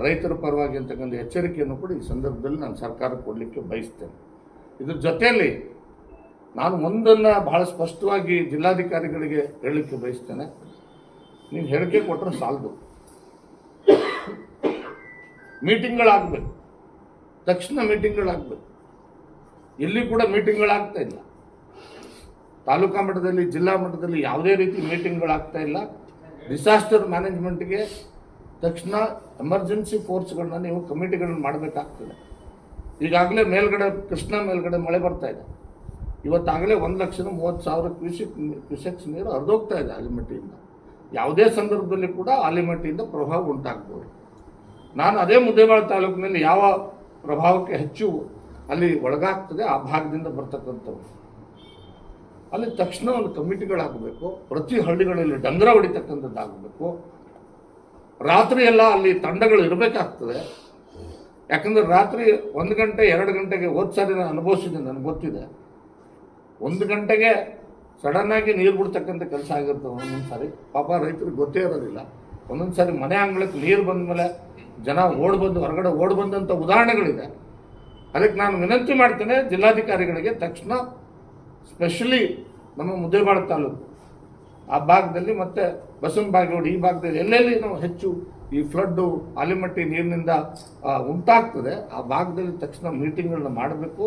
ರೈತರ ಪರವಾಗಿ ಅಂತಕ್ಕಂಥ ಎಚ್ಚರಿಕೆಯನ್ನು ಕೂಡ ಈ ಸಂದರ್ಭದಲ್ಲಿ ನಾನು ಸರ್ಕಾರಕ್ಕೆ ಕೊಡಲಿಕ್ಕೆ ಬಯಸ್ತೇನೆ. ಇದ್ರ ಜೊತೆಯಲ್ಲಿ ನಾನು ಒಂದನ್ನು ಭಾಳ ಸ್ಪಷ್ಟವಾಗಿ ಜಿಲ್ಲಾಧಿಕಾರಿಗಳಿಗೆ ಹೇಳಲಿಕ್ಕೆ ಬಯಸ್ತೇನೆ. ನೀವು ಹೇಳಿಕೆ ಕೊಟ್ಟರೆ ಸಾಲದು. ಮೀಟಿಂಗ್ಗಳಾಗಬೇಕು. ತಕ್ಷಣ ಮೀಟಿಂಗ್ಗಳಾಗಬೇಕು. ಇಲ್ಲಿ ಕೂಡ ಮೀಟಿಂಗ್ಗಳಾಗ್ತಾ ಇಲ್ಲ. ತಾಲೂಕಾ ಮಟ್ಟದಲ್ಲಿ, ಜಿಲ್ಲಾ ಮಟ್ಟದಲ್ಲಿ ಯಾವುದೇ ರೀತಿ ಮೀಟಿಂಗ್ಗಳಾಗ್ತಾ ಇಲ್ಲ. ಡಿಸಾಸ್ಟರ್ ಮ್ಯಾನೇಜ್ಮೆಂಟ್ಗೆ ತಕ್ಷಣ ಎಮರ್ಜೆನ್ಸಿ ಫೋರ್ಸ್ಗಳನ್ನ ನೀವು ಕಮಿಟಿಗಳನ್ನ ಮಾಡಬೇಕಾಗ್ತದೆ. ಈಗಾಗಲೇ ಮೇಲ್ಗಡೆ, ಕೃಷ್ಣ ಮೇಲ್ಗಡೆ ಮಳೆ ಬರ್ತಾ ಇದೆ. ಇವತ್ತಾಗಲೇ ಒಂದು ಲಕ್ಷದ ಮೂವತ್ತು ಸಾವಿರ ಕ್ಯೂಸಿಕ್, ಕ್ಯೂಸೆಕ್ಸ್ ನೀರು ಹರಿದೋಗ್ತಾ ಇದೆ ಆಲಿಮಟ್ಟಿಯಿಂದ. ಯಾವುದೇ ಸಂದರ್ಭದಲ್ಲಿ ಕೂಡ ಆಲಿಮಟ್ಟಿಯಿಂದ ಪ್ರಭಾವ ಉಂಟಾಗ್ಬೋದು. ನಾನು ಅದೇ ಮುದ್ದೇಬಾಳ ತಾಲೂಕಿನಲ್ಲಿ ಯಾವ ಪ್ರಭಾವಕ್ಕೆ ಹೆಚ್ಚು ಅಲ್ಲಿ ಒಳಗಾಗ್ತದೆ, ಆ ಭಾಗದಿಂದ ಬರ್ತಕ್ಕಂಥವ್ರು. ಅಲ್ಲಿ ತಕ್ಷಣ ಒಂದು ಕಮಿಟಿಗಳಾಗಬೇಕು, ಪ್ರತಿ ಹಳ್ಳಿಗಳಲ್ಲಿ ಡಂಗ್ರ ಹೊಡಿತಕ್ಕಂಥದ್ದಾಗಬೇಕು. ರಾತ್ರಿ ಎಲ್ಲ ಅಲ್ಲಿ ತಂಡಗಳು ಇರಬೇಕಾಗ್ತದೆ. ಯಾಕಂದ್ರೆ ರಾತ್ರಿ ಒಂದು ಗಂಟೆ, ಎರಡು ಗಂಟೆಗೆ ಹೋದ ಸಾರಿ ನಾನು ಅನುಭವಿಸಿದೆ ನನಗೆ ಗೊತ್ತಿದೆ. ಒಂದು ಗಂಟೆಗೆ ಸಡನ್ನಾಗಿ ನೀರು ಬಿಡ್ತಕ್ಕಂಥ ಕೆಲಸ ಆಗಿರ್ತದೆ ಒಂದೊಂದು ಸಾರಿ ಪಾಪ ರೈತರಿಗೆ ಗೊತ್ತೇ ಇರೋದಿಲ್ಲ. ಒಂದೊಂದು ಸಾರಿ ಮನೆ ಅಂಗಳಕ್ಕೆ ನೀರು ಬಂದ ಮೇಲೆ ಜನ ಓಡ್ ಬಂದು ಹೊರಗಡೆ ಓಡ್ ಬಂದಂಥ ಉದಾಹರಣೆಗಳಿದೆ. ಅದಕ್ಕೆ ನಾನು ವಿನಂತಿ ಮಾಡ್ತೇನೆ ಜಿಲ್ಲಾಧಿಕಾರಿಗಳಿಗೆ ತಕ್ಷಣ ಸ್ಪೆಷಲಿ ನಮ್ಮ ಮುದ್ದೇಬಾಳ ತಾಲೂಕು, ಆ ಭಾಗದಲ್ಲಿ ಮತ್ತೆ ಬಸವನ ಬಾಗೇವಾಡಿ, ಈ ಭಾಗದಲ್ಲಿ ಎಲ್ಲೆಲ್ಲಿ ನಾವು ಹೆಚ್ಚು ಈ ಫ್ಲಡ್ಡು ಆಲಿಮಟ್ಟಿ ನೀರಿನಿಂದ ಉಂಟಾಗ್ತದೆ. ಆ ಭಾಗದಲ್ಲಿ ತಕ್ಷಣ ಮೀಟಿಂಗ್ಗಳನ್ನ ಮಾಡಬೇಕು.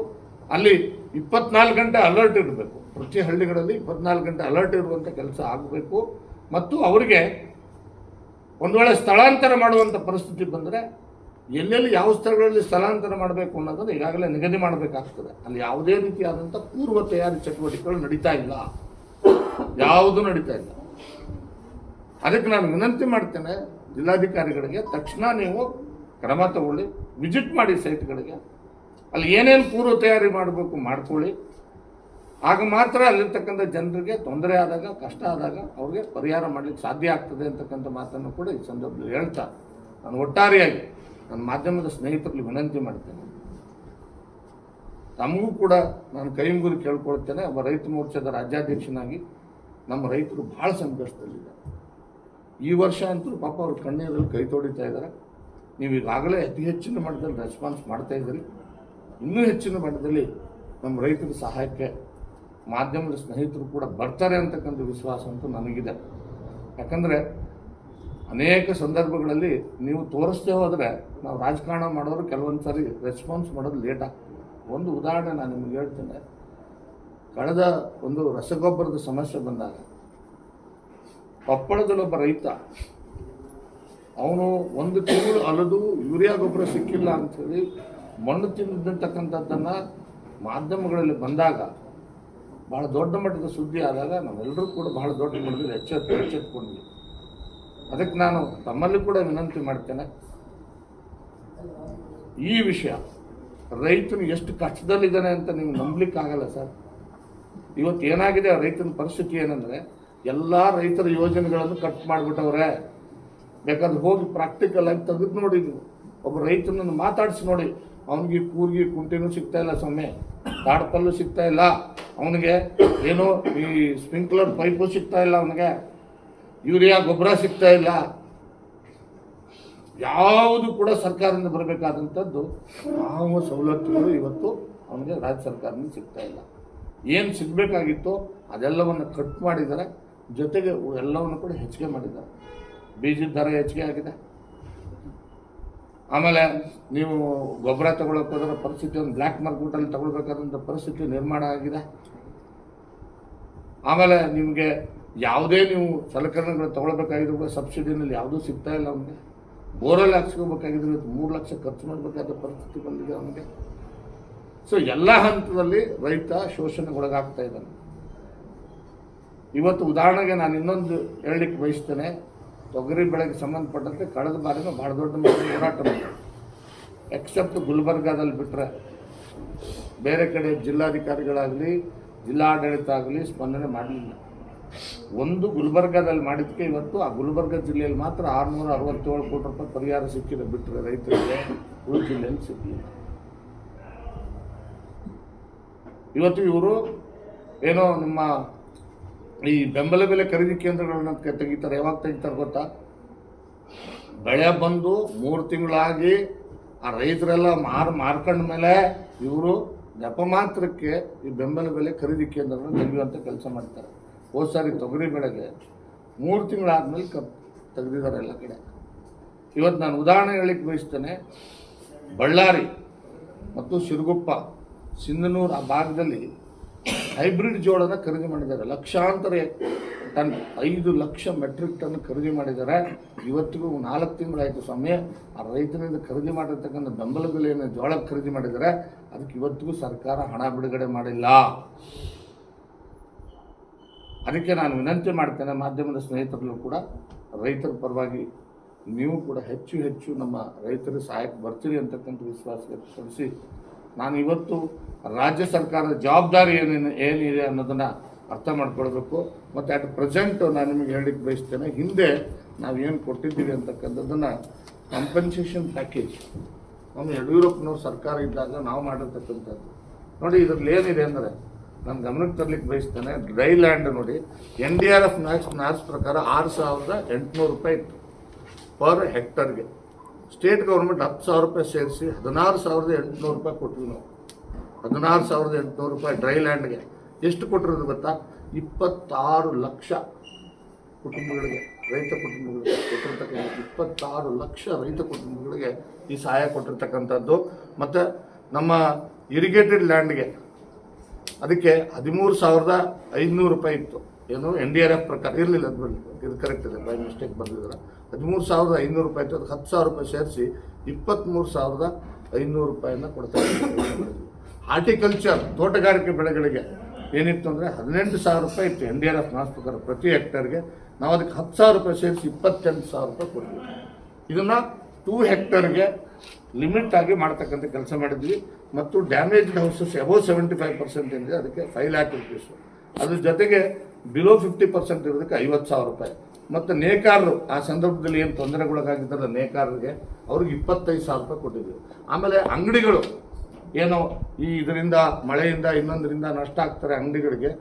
ಅಲ್ಲಿ ಇಪ್ಪತ್ನಾಲ್ಕು ಗಂಟೆ ಅಲರ್ಟ್ ಇರಬೇಕು. ಪ್ರತಿ ಹಳ್ಳಿಗಳಲ್ಲಿ ಇಪ್ಪತ್ನಾಲ್ಕು ಗಂಟೆ ಅಲರ್ಟ್ ಇರುವಂಥ ಕೆಲಸ ಆಗಬೇಕು. ಮತ್ತು ಅವರಿಗೆ ಒಂದು ವೇಳೆ ಸ್ಥಳಾಂತರ ಮಾಡುವಂಥ ಪರಿಸ್ಥಿತಿ ಬಂದರೆ ಎಲ್ಲೆಲ್ಲಿ ಯಾವ ಸ್ಥಳಗಳಲ್ಲಿ ಸ್ಥಳಾಂತರ ಮಾಡಬೇಕು ಅನ್ನೋದನ್ನು ಈಗಾಗಲೇ ನಿಗದಿ ಮಾಡಬೇಕಾಗ್ತದೆ. ಅಲ್ಲಿ ಯಾವುದೇ ರೀತಿಯಾದಂಥ ಪೂರ್ವ ತಯಾರಿ ಚಟುವಟಿಕೆಗಳು ನಡೀತಾ ಇಲ್ಲ. ಯಾವುದೂ ನಡೀತಾ ಇಲ್ಲ. ಅದಕ್ಕೆ ನಾನು ವಿನಂತಿ ಮಾಡ್ತೇನೆ ಜಿಲ್ಲಾಧಿಕಾರಿಗಳಿಗೆ, ತಕ್ಷಣ ನೀವು ಕ್ರಮ ತಗೊಳ್ಳಿ, ವಿಸಿಟ್ ಮಾಡಿ ಸೈಟ್ಗಳಿಗೆ. ಅಲ್ಲಿ ಏನೇನು ಪೂರ್ವ ತಯಾರಿ ಮಾಡಬೇಕು ಮಾಡ್ಕೊಳ್ಳಿ. ಆಗ ಮಾತ್ರ ಅಲ್ಲಿರ್ತಕ್ಕಂಥ ಜನರಿಗೆ ತೊಂದರೆ ಆದಾಗ, ಕಷ್ಟ ಆದಾಗ ಅವ್ರಿಗೆ ಪರಿಹಾರ ಮಾಡಲಿಕ್ಕೆ ಸಾಧ್ಯ ಆಗ್ತದೆ ಅಂತಕ್ಕಂಥ ಮಾತನ್ನು ಕೂಡ ಈ ಸಂದರ್ಭದಲ್ಲಿ ಹೇಳ್ತಾ ನಾನು ಒಟ್ಟಾರೆಯಾಗಿ ನನ್ನ ಮಾಧ್ಯಮದ ಸ್ನೇಹಿತರಲ್ಲಿ ವಿನಂತಿ ಮಾಡ್ತೇನೆ. ತಮಗೂ ಕೂಡ ನಾನು ಕೈ ಮುಗಿದು ಕೇಳ್ಕೊಳ್ತೇನೆ. ಒಬ್ಬ ರೈತ ಮೋರ್ಚಾದ ರಾಜ್ಯಾಧ್ಯಕ್ಷನಾಗಿ ನಮ್ಮ ರೈತರು ಭಾಳ ಸಂಕಷ್ಟದಲ್ಲಿದ್ದಾರೆ ಈ ವರ್ಷ ಅಂತೂ ಪಾಪ ಅವ್ರ ಕಣ್ಣೀರಲ್ಲಿ ಕೈ ತೊಡಿತಾ ಇದ್ದಾರೆ. ನೀವು ಈಗಾಗಲೇ ಅತಿ ಹೆಚ್ಚಿನ ಮಟ್ಟದಲ್ಲಿ ರೆಸ್ಪಾನ್ಸ್ ಮಾಡ್ತಾ ಇದ್ದೀರಿ. ಇನ್ನೂ ಹೆಚ್ಚಿನ ಮಟ್ಟದಲ್ಲಿ ನಮ್ಮ ರೈತರ ಸಹಾಯಕ್ಕೆ ಮಾಧ್ಯಮದ ಸ್ನೇಹಿತರು ಕೂಡ ಬರ್ತಾರೆ ಅಂತಕ್ಕಂಥ ವಿಶ್ವಾಸ ಅಂತೂ ನನಗಿದೆ. ಯಾಕಂದರೆ ಅನೇಕ ಸಂದರ್ಭಗಳಲ್ಲಿ ನೀವು ತೋರಿಸ್ತೇ ಹೋದರೆ ನಾವು ರಾಜಕಾರಣ ಮಾಡೋರು ಕೆಲವೊಂದು ಸಾರಿ ರೆಸ್ಪಾನ್ಸ್ ಮಾಡೋದು ಲೇಟ್ ಒಂದು ಉದಾಹರಣೆ ನಾನು ನಿಮ್ಗೆ ಹೇಳ್ತೇನೆ. ಕಳೆದ ಒಂದು ರಸಗೊಬ್ಬರದ ಸಮಸ್ಯೆ ಬಂದಾಗ ಕೊಪ್ಪಳದಲ್ಲೊಬ್ಬ ರೈತ, ಅವನು ಒಂದು ತಿಂಗಳು ಅಲದು ಯೂರಿಯಾ ಗೊಬ್ಬರ ಸಿಕ್ಕಿಲ್ಲ ಅಂಥೇಳಿ ಮಣ್ಣು ತಿಂದಿರ್ತಕ್ಕಂಥದ್ದನ್ನು ಮಾಧ್ಯಮಗಳಲ್ಲಿ ಬಂದಾಗ ಬಹಳ ದೊಡ್ಡ ಮಟ್ಟದ ಸುದ್ದಿ ಆದಾಗ ನಾವೆಲ್ಲರೂ ಕೂಡ ಬಹಳ ದೊಡ್ಡ ಮಟ್ಟದಲ್ಲಿ ಎಚ್ಚೆತ್ತು ಎಚ್ಚೆತ್ಕೊಂಡ್ವಿ ಅದಕ್ಕೆ ನಾನು ತಮ್ಮಲ್ಲಿ ಕೂಡ ವಿನಂತಿ ಮಾಡ್ತೇನೆ. ಈ ವಿಷಯ, ರೈತನು ಎಷ್ಟು ಕಷ್ಟದಲ್ಲಿದ್ದಾನೆ ಅಂತ ನೀವು ನಂಬಲಿಕ್ಕಾಗಲ್ಲ ಸರ್. ಇವತ್ತು ಏನಾಗಿದೆ ಆ ರೈತನ ಪರಿಸ್ಥಿತಿ ಏನಂದರೆ, ಎಲ್ಲ ರೈತರ ಯೋಜನೆಗಳನ್ನು ಕಟ್ ಮಾಡಿಬಿಟ್ಟವ್ರೆ. ಬೇಕಾದ್ರೆ ಹೋಗಿ ಪ್ರಾಕ್ಟಿಕಲ್ ಆಗಿ ತೆಗೆದು ನೋಡಿ ನೀವು. ಒಬ್ಬ ರೈತನನ್ನು ಮಾತಾಡಿಸಿ ನೋಡಿ. ಅವನಿಗೆ ಕೂರ್ಗಿ ಕುಂಟೆನೂ ಸಿಗ್ತಾ ಇಲ್ಲ ಸೊಮ್ಮೆ ತಾಡ್ಪಲ್ಲು ಸಿಗ್ತಾ ಇಲ್ಲ. ಅವನಿಗೆ ಏನು ಈ ಸ್ಪ್ರಿಂಕ್ಲರ್ ಪೈಪು ಸಿಗ್ತಾ ಇಲ್ಲ ಅವನಿಗೆ. ಯೂರಿಯಾ ಗೊಬ್ಬರ ಸಿಗ್ತಾ ಇಲ್ಲ. ಯಾವುದು ಕೂಡ ಸರ್ಕಾರದಿಂದ ಬರಬೇಕಾದಂಥದ್ದು ಯಾವ ಸವಲತ್ತುಗಳು ಇವತ್ತು ಅವನಿಗೆ ರಾಜ್ಯ ಸರ್ಕಾರದಿಂದ ಸಿಗ್ತಾ ಇಲ್ಲ. ಏನು ಸಿಗಬೇಕಾಗಿತ್ತು ಅದೆಲ್ಲವನ್ನು ಕಟ್ ಮಾಡಿದ್ದಾರೆ. ಜೊತೆಗೆ ಎಲ್ಲವನ್ನು ಕೂಡ ಹೆಚ್ಚಿಗೆ ಮಾಡಿದ್ದಾರೆ. ಬೀಜದ ದರ ಹೆಚ್ಚಿಗೆ ಆಗಿದೆ. ಆಮೇಲೆ ನೀವು ಗೊಬ್ಬರ ತಗೊಳಕ್ಕೆ ಹೋದ್ರೆ ಪರಿಸ್ಥಿತಿ ಒಂದು ಬ್ಲ್ಯಾಕ್ ಮಾರ್ಕೆಟಲ್ಲಿ ತಗೊಳ್ಬೇಕಾದಂಥ ಪರಿಸ್ಥಿತಿ ನಿರ್ಮಾಣ ಆಗಿದೆ. ಆಮೇಲೆ ನಿಮಗೆ ಯಾವುದೇ ನೀವು ಸಲಕರಣೆಗಳು ತಗೊಳ್ಬೇಕಾಗಿದ್ರು ಕೂಡ ಸಬ್ಸಿಡಿನಲ್ಲಿ ಯಾವುದೂ ಸಿಗ್ತಾ ಇಲ್ಲ ಅವನಿಗೆ. ಬೋರಲ್ಲಿ ಹಾಕ್ಸ್ಕೋಬೇಕಾಗಿದ್ರೆ ಮೂರು ಲಕ್ಷ ಖರ್ಚು ಮಾಡಬೇಕಾದ ಪರಿಸ್ಥಿತಿ ಬಂದಿದೆ ಅವನಿಗೆ. ಸೊ ಎಲ್ಲ ಹಂತದಲ್ಲಿ ರೈತ ಶೋಷಣೆಗೊಳಗಾಗ್ತಾ ಇದ್ದಾನೆ. ಇವತ್ತು ಉದಾಹರಣೆಗೆ ನಾನು ಇನ್ನೊಂದು ಹೇಳಲಿಕ್ಕೆ ಬಯಸ್ತೇನೆ. ತೊಗರಿ ಬೆಳೆಗೆ ಸಂಬಂಧಪಟ್ಟಂತೆ ಕಳೆದ ಬಾರಿನೂ ಭಾಳ ದೊಡ್ಡ ಮಟ್ಟದ ಹೋರಾಟ ಮಾಡಿದೆ ಎಕ್ಸೆಪ್ಟ್ ಗುಲ್ಬರ್ಗಾದಲ್ಲಿ ಬಿಟ್ಟರೆ ಬೇರೆ ಕಡೆ ಜಿಲ್ಲಾಧಿಕಾರಿಗಳಾಗಲಿ ಜಿಲ್ಲಾಡಳಿತ ಆಗಲಿ ಸ್ಪಂದನೆ ಮಾಡಲಿಲ್ಲ. ಒಂದು ಗುಲ್ಬರ್ಗಾದಲ್ಲಿ ಮಾಡಿದ್ದಕ್ಕೆ ಇವತ್ತು ಆ ಗುಲ್ಬರ್ಗ ಜಿಲ್ಲೆಯಲ್ಲಿ ಮಾತ್ರ ಆರುನೂರ ಅರವತ್ತೇಳು ಕೋಟಿ ರೂಪಾಯಿ ಪರಿಹಾರ ಸಿಕ್ಕಿದೆ ಬಿಟ್ಟರೆ ರೈತರಿಗೆ ಉಳಿದ ಜಿಲ್ಲೆಯಲ್ಲಿ ಸಿಕ್ಕಿಲ್ಲ ಇವತ್ತು ಇವರು ಏನೋ ನಿಮ್ಮ ಈ ಬೆಂಬಲ ಬೆಲೆ ಖರೀದಿ ಕೇಂದ್ರಗಳನ್ನ ತೆಗಿತಾರೆ, ಯಾವಾಗ ತೆಗಿತಾರೆ ಗೊತ್ತಾ? ಬೆಳೆ ಬಂದು ಮೂರು ತಿಂಗಳಾಗಿ ಆ ರೈತರೆಲ್ಲ ಮಾರು, ಮಾರ್ಕೊಂಡ ಮೇಲೆ ಇವರು ನೆಪ ಮಾತ್ರಕ್ಕೆ ಈ ಬೆಂಬಲ ಬೆಲೆ ಖರೀದಿ ಕೇಂದ್ರಗಳನ್ನ ತೆಗೆಯುವಂಥ ಕೆಲಸ ಮಾಡ್ತಾರೆ. ಹೋದ ಸಾರಿ ತೊಗರಿ ಬೆಳೆಗೆ ಮೂರು ತಿಂಗಳಾದ್ಮೇಲೆ ಕಪ್ ತೆಗೆದಿದ್ದಾರೆ ಎಲ್ಲ ಕಡೆ. ಇವತ್ತು ನಾನು ಉದಾಹರಣೆ ಹೇಳಿಕ್ಕೆ ಬಯಸ್ತೇನೆ. ಬಳ್ಳಾರಿ ಮತ್ತು ಸಿರುಗುಪ್ಪ ಸಿಂಧನೂರು ಆ ಭಾಗದಲ್ಲಿ ಹೈಬ್ರಿಡ್ ಜೋಳನ ಖರೀದಿ ಮಾಡಿದ್ದಾರೆ. ಲಕ್ಷಾಂತರ ಟನ್, ಐದು ಲಕ್ಷ ಮೆಟ್ರಿಕ್ ಟನ್ ಖರೀದಿ ಮಾಡಿದ್ದಾರೆ. ಇವತ್ತಿಗೂ ನಾಲ್ಕು ತಿಂಗಳಾಯಿತು ಸಮಯ ಆ ರೈತರಿಂದ ಖರೀದಿ ಮಾಡಿರ್ತಕ್ಕಂಥ ಬೆಂಬಲ ಬೆಲೆಯನ್ನು ಜೋಳ ಖರೀದಿ ಮಾಡಿದ್ದಾರೆ? ಅದಕ್ಕೆ ಇವತ್ತಿಗೂ ಸರ್ಕಾರ ಹಣ ಬಿಡುಗಡೆ ಮಾಡಿಲ್ಲ. ಅದಕ್ಕೆ ನಾನು ವಿನಂತಿ ಮಾಡ್ತೇನೆ, ಮಾಧ್ಯಮದ ಸ್ನೇಹಿತರಲ್ಲೂ ಕೂಡ, ರೈತರ ಪರವಾಗಿ ನೀವು ಕೂಡ ಹೆಚ್ಚು ಹೆಚ್ಚು ನಮ್ಮ ರೈತರ ಸಹಾಯಕ್ಕೆ ಬರ್ತೀರಿ ಅಂತಕ್ಕಂಥ ವಿಶ್ವಾಸ ವ್ಯಕ್ತಪಡಿಸಿ ನಾನು ಇವತ್ತು ರಾಜ್ಯ ಸರ್ಕಾರದ ಜವಾಬ್ದಾರಿ ಏನೇನು ಏನಿದೆ ಅನ್ನೋದನ್ನು ಅರ್ಥ ಮಾಡ್ಕೊಳ್ಬೇಕು. ಮತ್ತು ಅಟ್ ಪ್ರೆಸೆಂಟ್ ನಾನು ನಿಮಗೆ ಹೇಳಲಿಕ್ಕೆ ಬಯಸ್ತೇನೆ, ಹಿಂದೆ ನಾವು ಏನು ಕೊಟ್ಟಿದ್ದೀವಿ ಅಂತಕ್ಕಂಥದ್ದನ್ನು ಕಂಪನ್ಸೇಷನ್ ಪ್ಯಾಕೇಜ್ ನಮ್ಮ ಯಡಿಯೂರಪ್ಪನವ್ರು ಸರ್ಕಾರ ಇದ್ದಾಗ ನಾವು ಮಾಡಿರ್ತಕ್ಕಂಥದ್ದು. ನೋಡಿ ಇದರಲ್ಲಿ ಏನಿದೆ ಅಂದರೆ ನಾನು ಗಮನಕ್ಕೆ ತರಲಿಕ್ಕೆ ಬಯಸ್ತೇನೆ ಡ್ರೈ ಲ್ಯಾಂಡ್ ನೋಡಿ N D R F max max ಪ್ರಕಾರ ಆರು ಸಾವಿರದ ಎಂಟುನೂರು ರೂಪಾಯಿ ಇತ್ತು. ಪರ್ ಹೆಕ್ಟರ್ಗೆ ಸ್ಟೇಟ್ ಗೌರ್ಮೆಂಟ್ ಹತ್ತು ಸಾವಿರ ರೂಪಾಯಿ ಸೇರಿಸಿ ಹದಿನಾರು ಸಾವಿರದ ಎಂಟುನೂರು ರೂಪಾಯಿ ಕೊಟ್ವಿ ನಾವು. ಹದಿನಾರು ಸಾವಿರದ ಎಂಟುನೂರು ರೂಪಾಯಿ ಡ್ರೈ ಲ್ಯಾಂಡ್ಗೆ. ಎಷ್ಟು ಕೊಟ್ಟಿರೋದು ಗೊತ್ತಾ? ಇಪ್ಪತ್ತಾರು ಲಕ್ಷ ಕುಟುಂಬಗಳಿಗೆ, ರೈತ ಕುಟುಂಬಗಳಿಗೆ ಕೊಟ್ಟಿರ್ತಕ್ಕಂಥ ಇಪ್ಪತ್ತಾರು ಲಕ್ಷ ರೈತ ಕುಟುಂಬಗಳಿಗೆ ಈ ಸಹಾಯ ಕೊಟ್ಟಿರ್ತಕ್ಕಂಥದ್ದು. ಮತ್ತು ನಮ್ಮ ಇರಿಗೇಟೆಡ್ ಲ್ಯಾಂಡ್ಗೆ ಅದಕ್ಕೆ ಹದಿಮೂರು ಸಾವಿರದ ಐದುನೂರು ರೂಪಾಯಿ ಇತ್ತು. ಏನು ಎನ್ ಡಿ ಆರ್ ಎಫ್ ಪ್ರಕಾರ ಇರಲಿಲ್ಲ ಅದರಲ್ಲಿ ಇದು ಕರೆಕ್ಟ್ ಇದೆ. ಬೈ ಮಿಸ್ಟೇಕ್ ಬಂದಿದ್ರೆ ಹದಿಮೂರು ಸಾವಿರದ ಐನೂರು ರೂಪಾಯಿ ಆಯಿತು. ಅದು ಹತ್ತು ಸಾವಿರ ರೂಪಾಯಿ ಸೇರಿಸಿ ಇಪ್ಪತ್ತ್ಮೂರು ಸಾವಿರದ ಐನೂರು ರೂಪಾಯಿನ ಕೊಡ್ತಾ ಹಾರ್ಟಿಕಲ್ಚರ್, ತೋಟಗಾರಿಕೆ ಬೆಳೆಗಳಿಗೆ ಏನಿತ್ತು ಅಂದರೆ ಹದಿನೆಂಟು ಸಾವಿರ ರೂಪಾಯಿ ಇತ್ತು ಎನ್ ಡಿ ಆರ್ ಎಫ್ ಮಾಸ್ ಪ್ರಕಾರ ಪ್ರತಿ ಹೆಕ್ಟರ್ಗೆ. ನಾವು ಅದಕ್ಕೆ ಹತ್ತು ಸಾವಿರ ರೂಪಾಯಿ ಸೇರಿಸಿ ಇಪ್ಪತ್ತೆಂಟು ಸಾವಿರ ರೂಪಾಯಿ ಕೊಡ್ತೀವಿ ಇದನ್ನು ಟೂ ಹೆಕ್ಟರ್ಗೆ ಲಿಮಿಟ್ ಆಗಿ ಮಾಡ್ತಕ್ಕಂಥ ಕೆಲಸ ಮಾಡಿದ್ವಿ ಮತ್ತು damaged houses above seventy five percent ಏನಿದೆ, ಅದಕ್ಕೆ ಫೈವ್ ಲ್ಯಾಕ್ ರುಪೀಸು ಅದ್ರ ಜೊತೆಗೆ ಬಿಲೋ ಫಿಫ್ಟಿ ಪರ್ಸೆಂಟ್ ಇರೋದಕ್ಕೆ ಐವತ್ತು ಸಾವಿರ ರೂಪಾಯಿ. ಮತ್ತು ನೇಕಾರರು, ಆ ಸಂದರ್ಭದಲ್ಲಿ ಏನು ತೊಂದರೆಗೊಳಗಾಗಿದ್ದಾರೆ ನೇಕಾರರಿಗೆ, ಅವ್ರಿಗೆ ಇಪ್ಪತ್ತೈದು ಸಾವಿರ ರೂಪಾಯಿ ಕೊಟ್ಟಿದ್ದೀವಿ ಆಮೇಲೆ ಅಂಗಡಿಗಳು, ಏನೋ ಈ ಇದರಿಂದ, ಮಳೆಯಿಂದ ಇನ್ನೊಂದರಿಂದ ನಷ್ಟ ಆಗ್ತಾರೆ ಅಂಗಡಿಗಳಿಗೆ.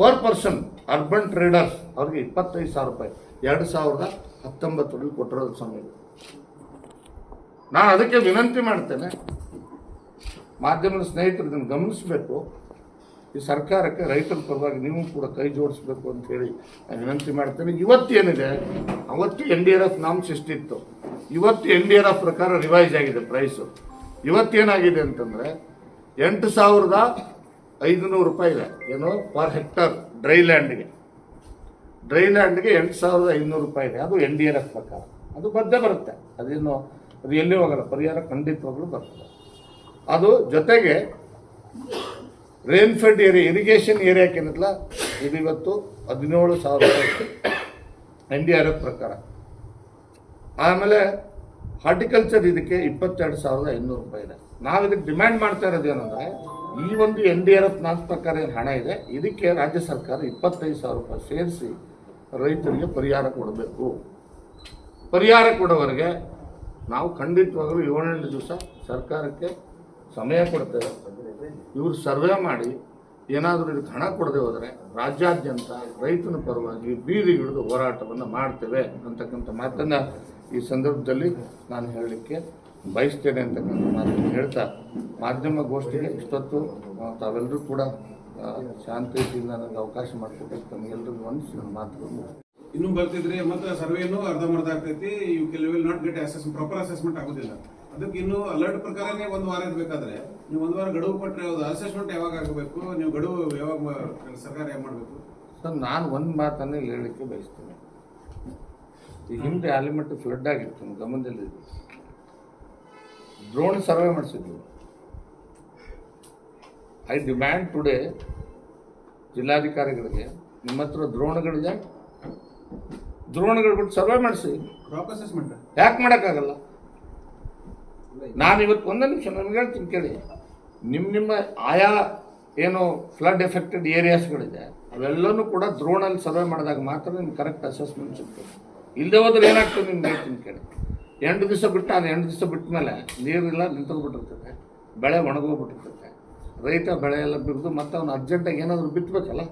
ಪರ್ ಪರ್ಸನ್, ಅರ್ಬನ್ ಟ್ರೇಡರ್ಸ್, ಅವ್ರಿಗೆ ಇಪ್ಪತ್ತೈದು ಸಾವಿರ ರೂಪಾಯಿ. ಎರಡು ಸಾವಿರದ ಹತ್ತೊಂಬತ್ತರಲ್ಲಿ ಕೊಟ್ಟಿರೋದು ಸಮಯ ನಾನು ಅದಕ್ಕೆ ವಿನಂತಿ ಮಾಡ್ತೇನೆ. ಮಾಧ್ಯಮದ ಸ್ನೇಹಿತರು ಇದನ್ನು ಗಮನಿಸಬೇಕು. ಈ ಸರ್ಕಾರಕ್ಕೆ ರೈತರ ಪರವಾಗಿ ನೀವು ಕೂಡ ಕೈ ಜೋಡಿಸ್ಬೇಕು ಅಂತ ಹೇಳಿ ನಾನು ವಿನಂತಿ ಮಾಡ್ತೇನೆ. ಇವತ್ತೇನಿದೆ ಅವತ್ತು N D R F norms ಎಷ್ಟಿತ್ತು ಇವತ್ತು ಎನ್ ಡಿ ಆರ್ ಎಫ್ ಪ್ರಕಾರ ರಿವೈಸ್ ಆಗಿದೆ ಪ್ರೈಸು ಇವತ್ತೇನಾಗಿದೆ ಅಂತಂದರೆ ಎಂಟು ಸಾವಿರದ ಐದುನೂರು ರೂಪಾಯಿ ಇದೆ. ಏನು? ಪರ್ ಹೆಕ್ಟರ್ ಡ್ರೈ ಲ್ಯಾಂಡ್ಗೆ ಡ್ರೈ ಲ್ಯಾಂಡ್ಗೆ ಎಂಟು ಸಾವಿರದ ಐನೂರು ರೂಪಾಯಿ ಇದೆ. ಅದು ಎನ್ ಡಿ ಆರ್ ಎಫ್ ಪ್ರಕಾರ. ಅದು ಬಂದೇ ಬರುತ್ತೆ. ಅದೇನು? ಅದು ಎಲ್ಲಿ ಹೋಗಲ್ಲ. ಪರಿಹಾರ ಖಂಡಿತವಾಗ್ಲೂ ಬರ್ತದೆ. ಅದು ಜೊತೆಗೆ ರೇನ್ಫೆಡ್ ಏರಿಯಾ ಇರಿಗೇಷನ್ ಏರಿಯಾಕ್ಕೆ ಏನಿಲ್ಲ ಇದು ಇವತ್ತು ಹದಿನೇಳು ಸಾವಿರ ಎನ್ ಡಿ ಆರ್ ಎಫ್ ಪ್ರಕಾರ. ಆಮೇಲೆ ಹಾರ್ಟಿಕಲ್ಚರ್ ಇದಕ್ಕೆ ಇಪ್ಪತ್ತೆರಡು ಸಾವಿರದ ಐನೂರು ರೂಪಾಯಿ ಇದೆ. ನಾವು ಇದಕ್ಕೆ ಡಿಮ್ಯಾಂಡ್ ಮಾಡ್ತಾ ಇರೋದು ಏನಂದ್ರೆ, ಈ ಒಂದು ಎನ್ ಡಿ ಆರ್ ಎಫ್ ನಾಲ್ಕು ಪ್ರಕಾರ ಏನು ಹಣ ಇದೆ, ಇದಕ್ಕೆ ರಾಜ್ಯ ಸರ್ಕಾರ ಇಪ್ಪತ್ತೈದು ಸಾವಿರ ರೂಪಾಯಿ ಸೇರಿಸಿ ರೈತರಿಗೆ ಪರಿಹಾರ ಕೊಡಬೇಕು. ಪರಿಹಾರ ಕೊಡೋವರೆಗೆ ನಾವು ಖಂಡಿತವಾಗಲೂ ಏಳೆಂಟು ದಿವಸ ಸರ್ಕಾರಕ್ಕೆ ಸಮಯ ಕೊಡ್ತೇವೆ ಇವರು ಸರ್ವೆ ಮಾಡಿ ಏನಾದರೂ ಇದಕ್ಕೆ ಹಣ ಕೊಡದೆ ಹೋದರೆ ರಾಜ್ಯಾದ್ಯಂತ ರೈತನ ಪರವಾಗಿ ಬೀದಿ ಹಿಡಿದು ಹೋರಾಟವನ್ನು ಮಾಡ್ತೇವೆ ಅಂತಕ್ಕಂಥ ಮಾತನ್ನು ಈ ಸಂದರ್ಭದಲ್ಲಿ ನಾನು ಹೇಳಲಿಕ್ಕೆ ಬಯಸ್ತೇನೆ ಅಂತಕ್ಕಂಥ ಮಾತನ್ನು ಹೇಳ್ತಾ ಮಾಧ್ಯಮ ಗೋಷ್ಠಿಗೆ ಇಷ್ಟೊತ್ತು ತಾವೆಲ್ಲರೂ ಕೂಡ ಶಾಂತಿಯಿಂದ ನನಗೆ ಅವಕಾಶ ಮಾಡಿಕೊಟ್ಟು ತಮಗೆಲ್ಲರಿಗೂ ವಂದಿಸಿ ನನ್ನ ಮಾತುಗಳನ್ನು
ಇನ್ನೂ ಬರ್ತಿದ್ರೆ ಮತ್ತೆ ಸರ್ವೇನು ಅರ್ಧಂಬರ್ಧ ಆಗ್ತೈತಿ. ಯು ಕೆಲವೆಲ್ಲ will not get assessment proper assessment ಆಗೋದಿಲ್ಲ. ಅದಕ್ಕೆ ಇನ್ನು ಅಲರ್ಟ್ ಪ್ರಕಾರನೇ ಒಂದು ವಾರ ಇರಬೇಕಾದ್ರೆ ನೀವು ಒಂದು ವಾರ ಗಡುವು ಕೊಟ್ಟರೆ ಅದು ಅಸೆಸ್ಮೆಂಟ್ ಯಾವಾಗ ಆಗಬೇಕು ನೀವು ಗಡುವು ಯಾವಾಗ ಸರ್ಕಾರ ಏನು ಮಾಡಬೇಕು?
ಸರ್ ನಾನು ಒಂದು ಮಾತನ್ನು ಇಲ್ಲಿ ಹೇಳಲಿಕ್ಕೆ ಬಯಸ್ತೇನೆ. ಈ ಹಿಂದೆ ಆಲಿಮೆಂಟ್ ಫ್ಲಡ್ ಆಗಿತ್ತು ನಿಮ್ಮ ಗಮನದಲ್ಲಿ ಡ್ರೋನ್ ಸರ್ವೆ ಮಾಡಿಸಿದ್ವಿ. ಐ ಡಿಮ್ಯಾಂಡ್ ಟುಡೇ ಜಿಲ್ಲಾಧಿಕಾರಿಗಳಿಗೆ ನಿಮ್ಮ ಹತ್ರ ದ್ರೋಣಗಳಿದೆ ದ್ರೋಣಗಳು ಬಿಟ್ಟು ಸರ್ವೆ ಮಾಡಿಸಿ.
ಕ್ರಾಪ್ ಅಸೆಸ್ಮೆಂಟ್
ಯಾಕೆ ಮಾಡೋಕ್ಕಾಗಲ್ಲ? ನಾನು ಇವತ್ತು ಒಂದೇ ನಿಮಿಷ ನನಗೆ ಹೇಳ್ತೀನಿ ಕೇಳಿ. ನಿಮ್ಮ ನಿಮ್ಮ ಆಯಾ ಏನು ಫ್ಲಡ್ ಎಫೆಕ್ಟೆಡ್ ಏರಿಯಾಸ್ಗಳಿದೆ ಅವೆಲ್ಲನೂ ಕೂಡ ದ್ರೋಣಲ್ಲಿ ಸರ್ವೆ ಮಾಡಿದಾಗ ಮಾತ್ರ ನಿಮ್ಗೆ ಕರೆಕ್ಟ್ ಅಸೆಸ್ಮೆಂಟ್ ಸಿಗ್ತದೆ. ಇಲ್ಲದೆ ಹೋದ್ರೆ ಏನಾಗ್ತದೆ ನಿಮ್ಗೆ ಹೇಳ್ತೀನಿ ಕೇಳಿ. ಎಂಟು ದಿವಸ ಬಿಟ್ಟು, ಅದು ಎಂಟು ದಿವಸ ಬಿಟ್ಟ ಮೇಲೆ ನೀರಿಲ್ಲ ನಿಂತೋಗ್ಬಿಟ್ಟಿರ್ತದೆ ಬೆಳೆ ಒಣಗೋಗ್ಬಿಟ್ಟಿರ್ತದೆ. ರೈತ ಬೆಳೆ ಎಲ್ಲ ಬಿದ್ದು ಮತ್ತೆ ಅವನು ಅರ್ಜೆಂಟಾಗಿ ಏನಾದರೂ ಬಿತ್ತಬೇಕಲ್ಲ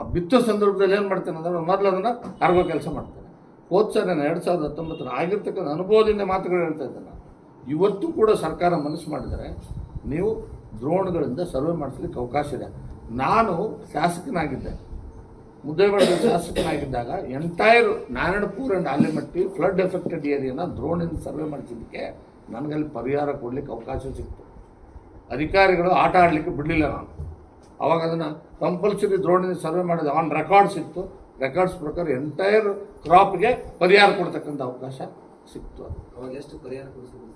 ಆ ಬಿತ್ತೋ ಸಂದರ್ಭದಲ್ಲಿ ಏನು ಮಾಡ್ತಾನೆ ಅಂದ್ರೆ ಮೊದಲು ಅದನ್ನು ಅರ್ಗೋ ಕೆಲಸ ಮಾಡ್ತಾನೆ. ಹೋದ ಸಲ ನಾನು ಎರಡು ಸಾವಿರದ ಹತ್ತೊಂಬತ್ತರ ಆಗಿರ್ತಕ್ಕಂಥ ಅನುಭವದಿಂದ ಮಾತುಗಳು ಹೇಳ್ತಾ ಇದ್ದೆ ನಾನು. ಇವತ್ತು ಕೂಡ ಸರ್ಕಾರ ಮನಸ್ಸು ಮಾಡಿದರೆ ನೀವು ದ್ರೋಣಗಳಿಂದ ಸರ್ವೆ ಮಾಡಿಸ್ಲಿಕ್ಕೆ ಅವಕಾಶ ಇದೆ. ನಾನು ಶಾಸಕನಾಗಿದ್ದೆ. ಮುದ್ದೇಬೇಡ ಶಾಸಕನಾಗಿದ್ದಾಗ entire Narayanpur and Almatti flood affected ಏರಿಯಾನ ದ್ರೋಣಿಂದ ಸರ್ವೆ ಮಾಡಿಸಿದ್ದಕ್ಕೆ ನನಗಲ್ಲಿ ಪರಿಹಾರ ಕೊಡಲಿಕ್ಕೆ ಅವಕಾಶ ಸಿಕ್ತು. ಅಧಿಕಾರಿಗಳು ಆಟ ಆಡಲಿಕ್ಕೆ ಬಿಡಲಿಲ್ಲ ನಾನು. ಅವಾಗ ಅದನ್ನು ಕಂಪಲ್ಸರಿ ದ್ರೋಣಿಂದ ಸರ್ವೆ ಮಾಡಿದ ಆನ್ ರೆಕಾರ್ಡ್ಸ್ ಇತ್ತು. ರೆಕಾರ್ಡ್ಸ್ ಪ್ರಕಾರ ಎಂಟೈರ್ ಕ್ರಾಪ್ಗೆ ಪರಿಹಾರ ಕೊಡ್ತಕ್ಕಂಥ ಅವಕಾಶ ಸಿಕ್ತು.
ಅವಾಗ ಎಷ್ಟು ಪರಿಹಾರ ಕೊಡಿಸಿದ್ರು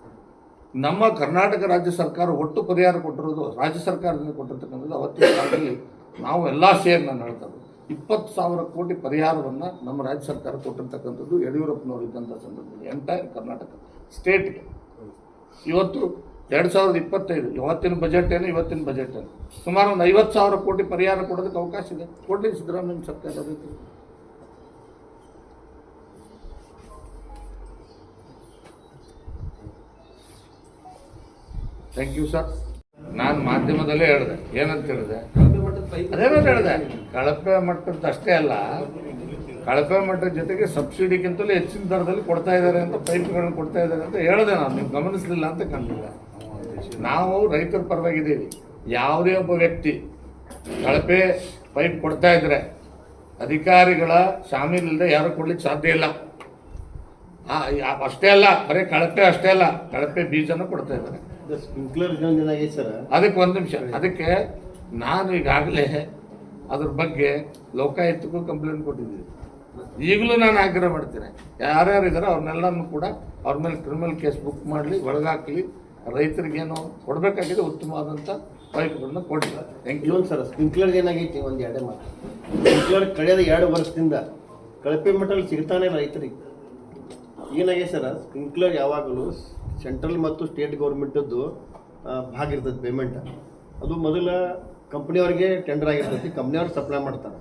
ನಮ್ಮ ಕರ್ನಾಟಕ ರಾಜ್ಯ ಸರ್ಕಾರ ಒಟ್ಟು ಪರಿಹಾರ ಕೊಟ್ಟಿರೋದು ರಾಜ್ಯ ಸರ್ಕಾರದಿಂದ ಕೊಟ್ಟಿರ್ತಕ್ಕಂಥದ್ದು ಅವತ್ತಿನ ನಾವು ಎಲ್ಲ ಸೇರಿ ನಾನು ಹೇಳ್ತಾರೆ ಇಪ್ಪತ್ತು ಸಾವಿರ ಕೋಟಿ ಪರಿಹಾರವನ್ನು ನಮ್ಮ ರಾಜ್ಯ ಸರ್ಕಾರ ಕೊಟ್ಟಿರ್ತಕ್ಕಂಥದ್ದು ಯಡಿಯೂರಪ್ಪನವರು ಇದ್ದಂಥ ಸಂದರ್ಭದಲ್ಲಿ ಎಂಟೈರ್ ಕರ್ನಾಟಕ ಸ್ಟೇಟ್ಗೆ ಇವತ್ತು ಎರಡು ಸಾವಿರದ ಇಪ್ಪತ್ತೈದು, ಇವತ್ತಿನ ಬಜೆಟ್ ಏನು, ಇವತ್ತಿನ ಬಜೆಟ್ ಏನು? ಸುಮಾರು ಒಂದು ಐವತ್ತು ಸಾವಿರ ಕೋಟಿ ಪರಿಹಾರ ಕೊಡೋದಕ್ಕೆ ಅವಕಾಶ ಇದೆ. ಕೊಡಲಿ ಸಿದ್ದರಾಮಯ್ಯ ಸರ್ಕಾರ ಥ್ಯಾಂಕ್ ಯು ಸರ್ ನಾನು ಮಾಧ್ಯಮದಲ್ಲೇ ಹೇಳಿದೆ. ಏನಂತ ಹೇಳಿದೆ? ಅದೇನಂತ ಹೇಳಿದೆ. ಕಳಪೆ ಮಟ್ಟದ ಅಷ್ಟೇ ಅಲ್ಲ. ಕಳಪೆ ಮಟ್ಟದ ಜೊತೆಗೆ ಸಬ್ಸಿಡಿಗಿಂತಲೂ ಹೆಚ್ಚಿನ ದರದಲ್ಲಿ ಕೊಡ್ತಾ ಇದ್ದಾರೆ ಅಂತ ಪೈಪ್ಗಳನ್ನು ಕೊಡ್ತಾ ಇದ್ದಾರೆ ಅಂತ ಹೇಳಿದೆ ನಾನು. ನೀವು ಗಮನಿಸಲಿಲ್ಲ ಅಂತ ಕಂಡಿಲ್ಲ. ನಾವು ರೈತರ ಪರವಾಗಿದ್ದೀವಿ. ಯಾವುದೇ ಒಬ್ಬ ವ್ಯಕ್ತಿ ಕಳಪೆ ಪೈಪ್ ಕೊಡ್ತಾ ಇದ್ದರೆ ಅಧಿಕಾರಿಗಳ ಶಾಮೀಲಿಲ್ಲದೆ ಯಾರು ಕೊಡ್ಲಿಕ್ಕೆ ಸಾಧ್ಯ ಇಲ್ಲ. ಅಷ್ಟೇ ಅಲ್ಲ. ಬರೀ ಕಳಪೆ ಅಷ್ಟೇ ಅಲ್ಲ. ಕಳಪೆ ಬೀಜನೂ ಕೊಡ್ತಾ ಇದ್ದಾರೆ. ಅದಕ್ಕೆ ಒಂದು ನಿಮಿಷ. ಅದಕ್ಕೆ ನಾನು ಈಗಾಗಲೇ ಅದ್ರ ಬಗ್ಗೆ ಲೋಕಾಯುಕ್ತಕ್ಕೂ ಕಂಪ್ಲೇಂಟ್ ಕೊಟ್ಟಿದ್ದೀನಿ. ಈಗಲೂ ನಾನು ಆಗ್ರಹ ಮಾಡ್ತೇನೆ ಯಾರ್ಯಾರು ಇದ್ದಾರೋ ಅವ್ರನ್ನೆಲ್ಲನೂ ಕೂಡ ಅವ್ರ ಮೇಲೆ ಕ್ರಿಮಿನಲ್ ಕೇಸ್ ಬುಕ್ ಮಾಡಲಿ ಒಳಗಾಕಲಿ. ರೈತರಿಗೇನು ಕೊಡಬೇಕಾಗಿದೆ ಉತ್ತಮವಾದಂಥ ಪೈಪ್ಗಳನ್ನ ಕೊಡಿ ಥ್ಯಾಂಕ್ ಯು
ಸರ್ ಸ್ಪ್ರಿಂಕ್ಲರ್ ಏನಾಗೈತಿ? ಒಂದು ಎರಡೇ ಮಾತು. ಸ್ಪ್ರಿಂಕ್ಲರ್ ಕಳೆದ ಎರಡು ವರ್ಷದಿಂದ ಕಳಪೆ ಮಟ್ಟದಲ್ಲಿ ಸಿಗ್ತಾನೆ ರೈತರಿಗೆ. ಏನಾಗಿದೆ ಸರ್ ಸ್ಪ್ರಿಂಕ್ಲರ್ ಯಾವಾಗಲೂ ಸೆಂಟ್ರಲ್ ಮತ್ತು ಸ್ಟೇಟ್ ಗೌರ್ಮೆಂಟದ್ದು ಭಾಗ ಇರ್ತದೆ ಪೇಮೆಂಟ್ ಅದು ಮೊದಲ ಕಂಪ್ನಿಯವ್ರಿಗೆ ಟೆಂಡರ್ ಆಗಿರ್ತೈತಿ ಕಂಪ್ನಿಯವ್ರು ಸಪ್ಲೈ ಮಾಡ್ತಾರೆ.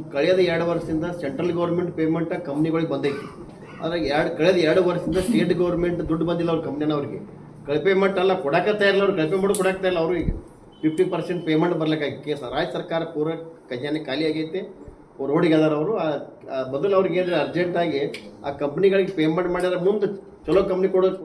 ಈ ಕಳೆದ ಎರಡು ವರ್ಷದಿಂದ ಸೆಂಟ್ರಲ್ ಗೌರ್ಮೆಂಟ್ ಪೇಮೆಂಟ್ ಕಂಪ್ನಿಗಳಿಗೆ ಬಂದೈತಿ. ಆದರೆ ಎರಡು, ಕಳೆದ ಎರಡು ವರ್ಷದಿಂದ ಸ್ಟೇಟ್ ಗೌರ್ಮೆಂಟ್ ದುಡ್ಡು ಬಂದಿಲ್ಲ ಅವ್ರ ಕಂಪ್ನಿನವ್ರಿಗೆ ಕಳಪೆ ಮಟ್ಟ ಅಲ್ಲ, ಕೊಡಕತ್ತಾ ಇಲ್ಲ ಅವ್ರು. ಕಳಪೆ ಮಾಡಿ ಕೊಡಕ್ತಾ ಇಲ್ಲ ಅವ್ರಿಗೆ ಫಿಫ್ಟಿ ಪರ್ಸೆಂಟ್ ಪೇಮೆಂಟ್ ಬರ್ಲಿಕ್ಕಾಗಿ ಕೇಸ ರಾಜ್ಯ ಸರ್ಕಾರ ಪೂರ ಖಜಾನೆ ಖಾಲಿ ಆಗೈತೆ. ರೋಡಿಗೆ ಅದಾರ ಅವರು. ಮೊದಲು ಅವ್ರಿಗೆ ಏನಾರ ಅರ್ಜೆಂಟಾಗಿ ಆ ಕಂಪ್ನಿಗಳಿಗೆ ಪೇಮೆಂಟ್ ಮಾಡ್ಯಾರ ಮುಂದೆ ಚಲೋ ಕಂಪ್ನಿ ಕೊಡೋ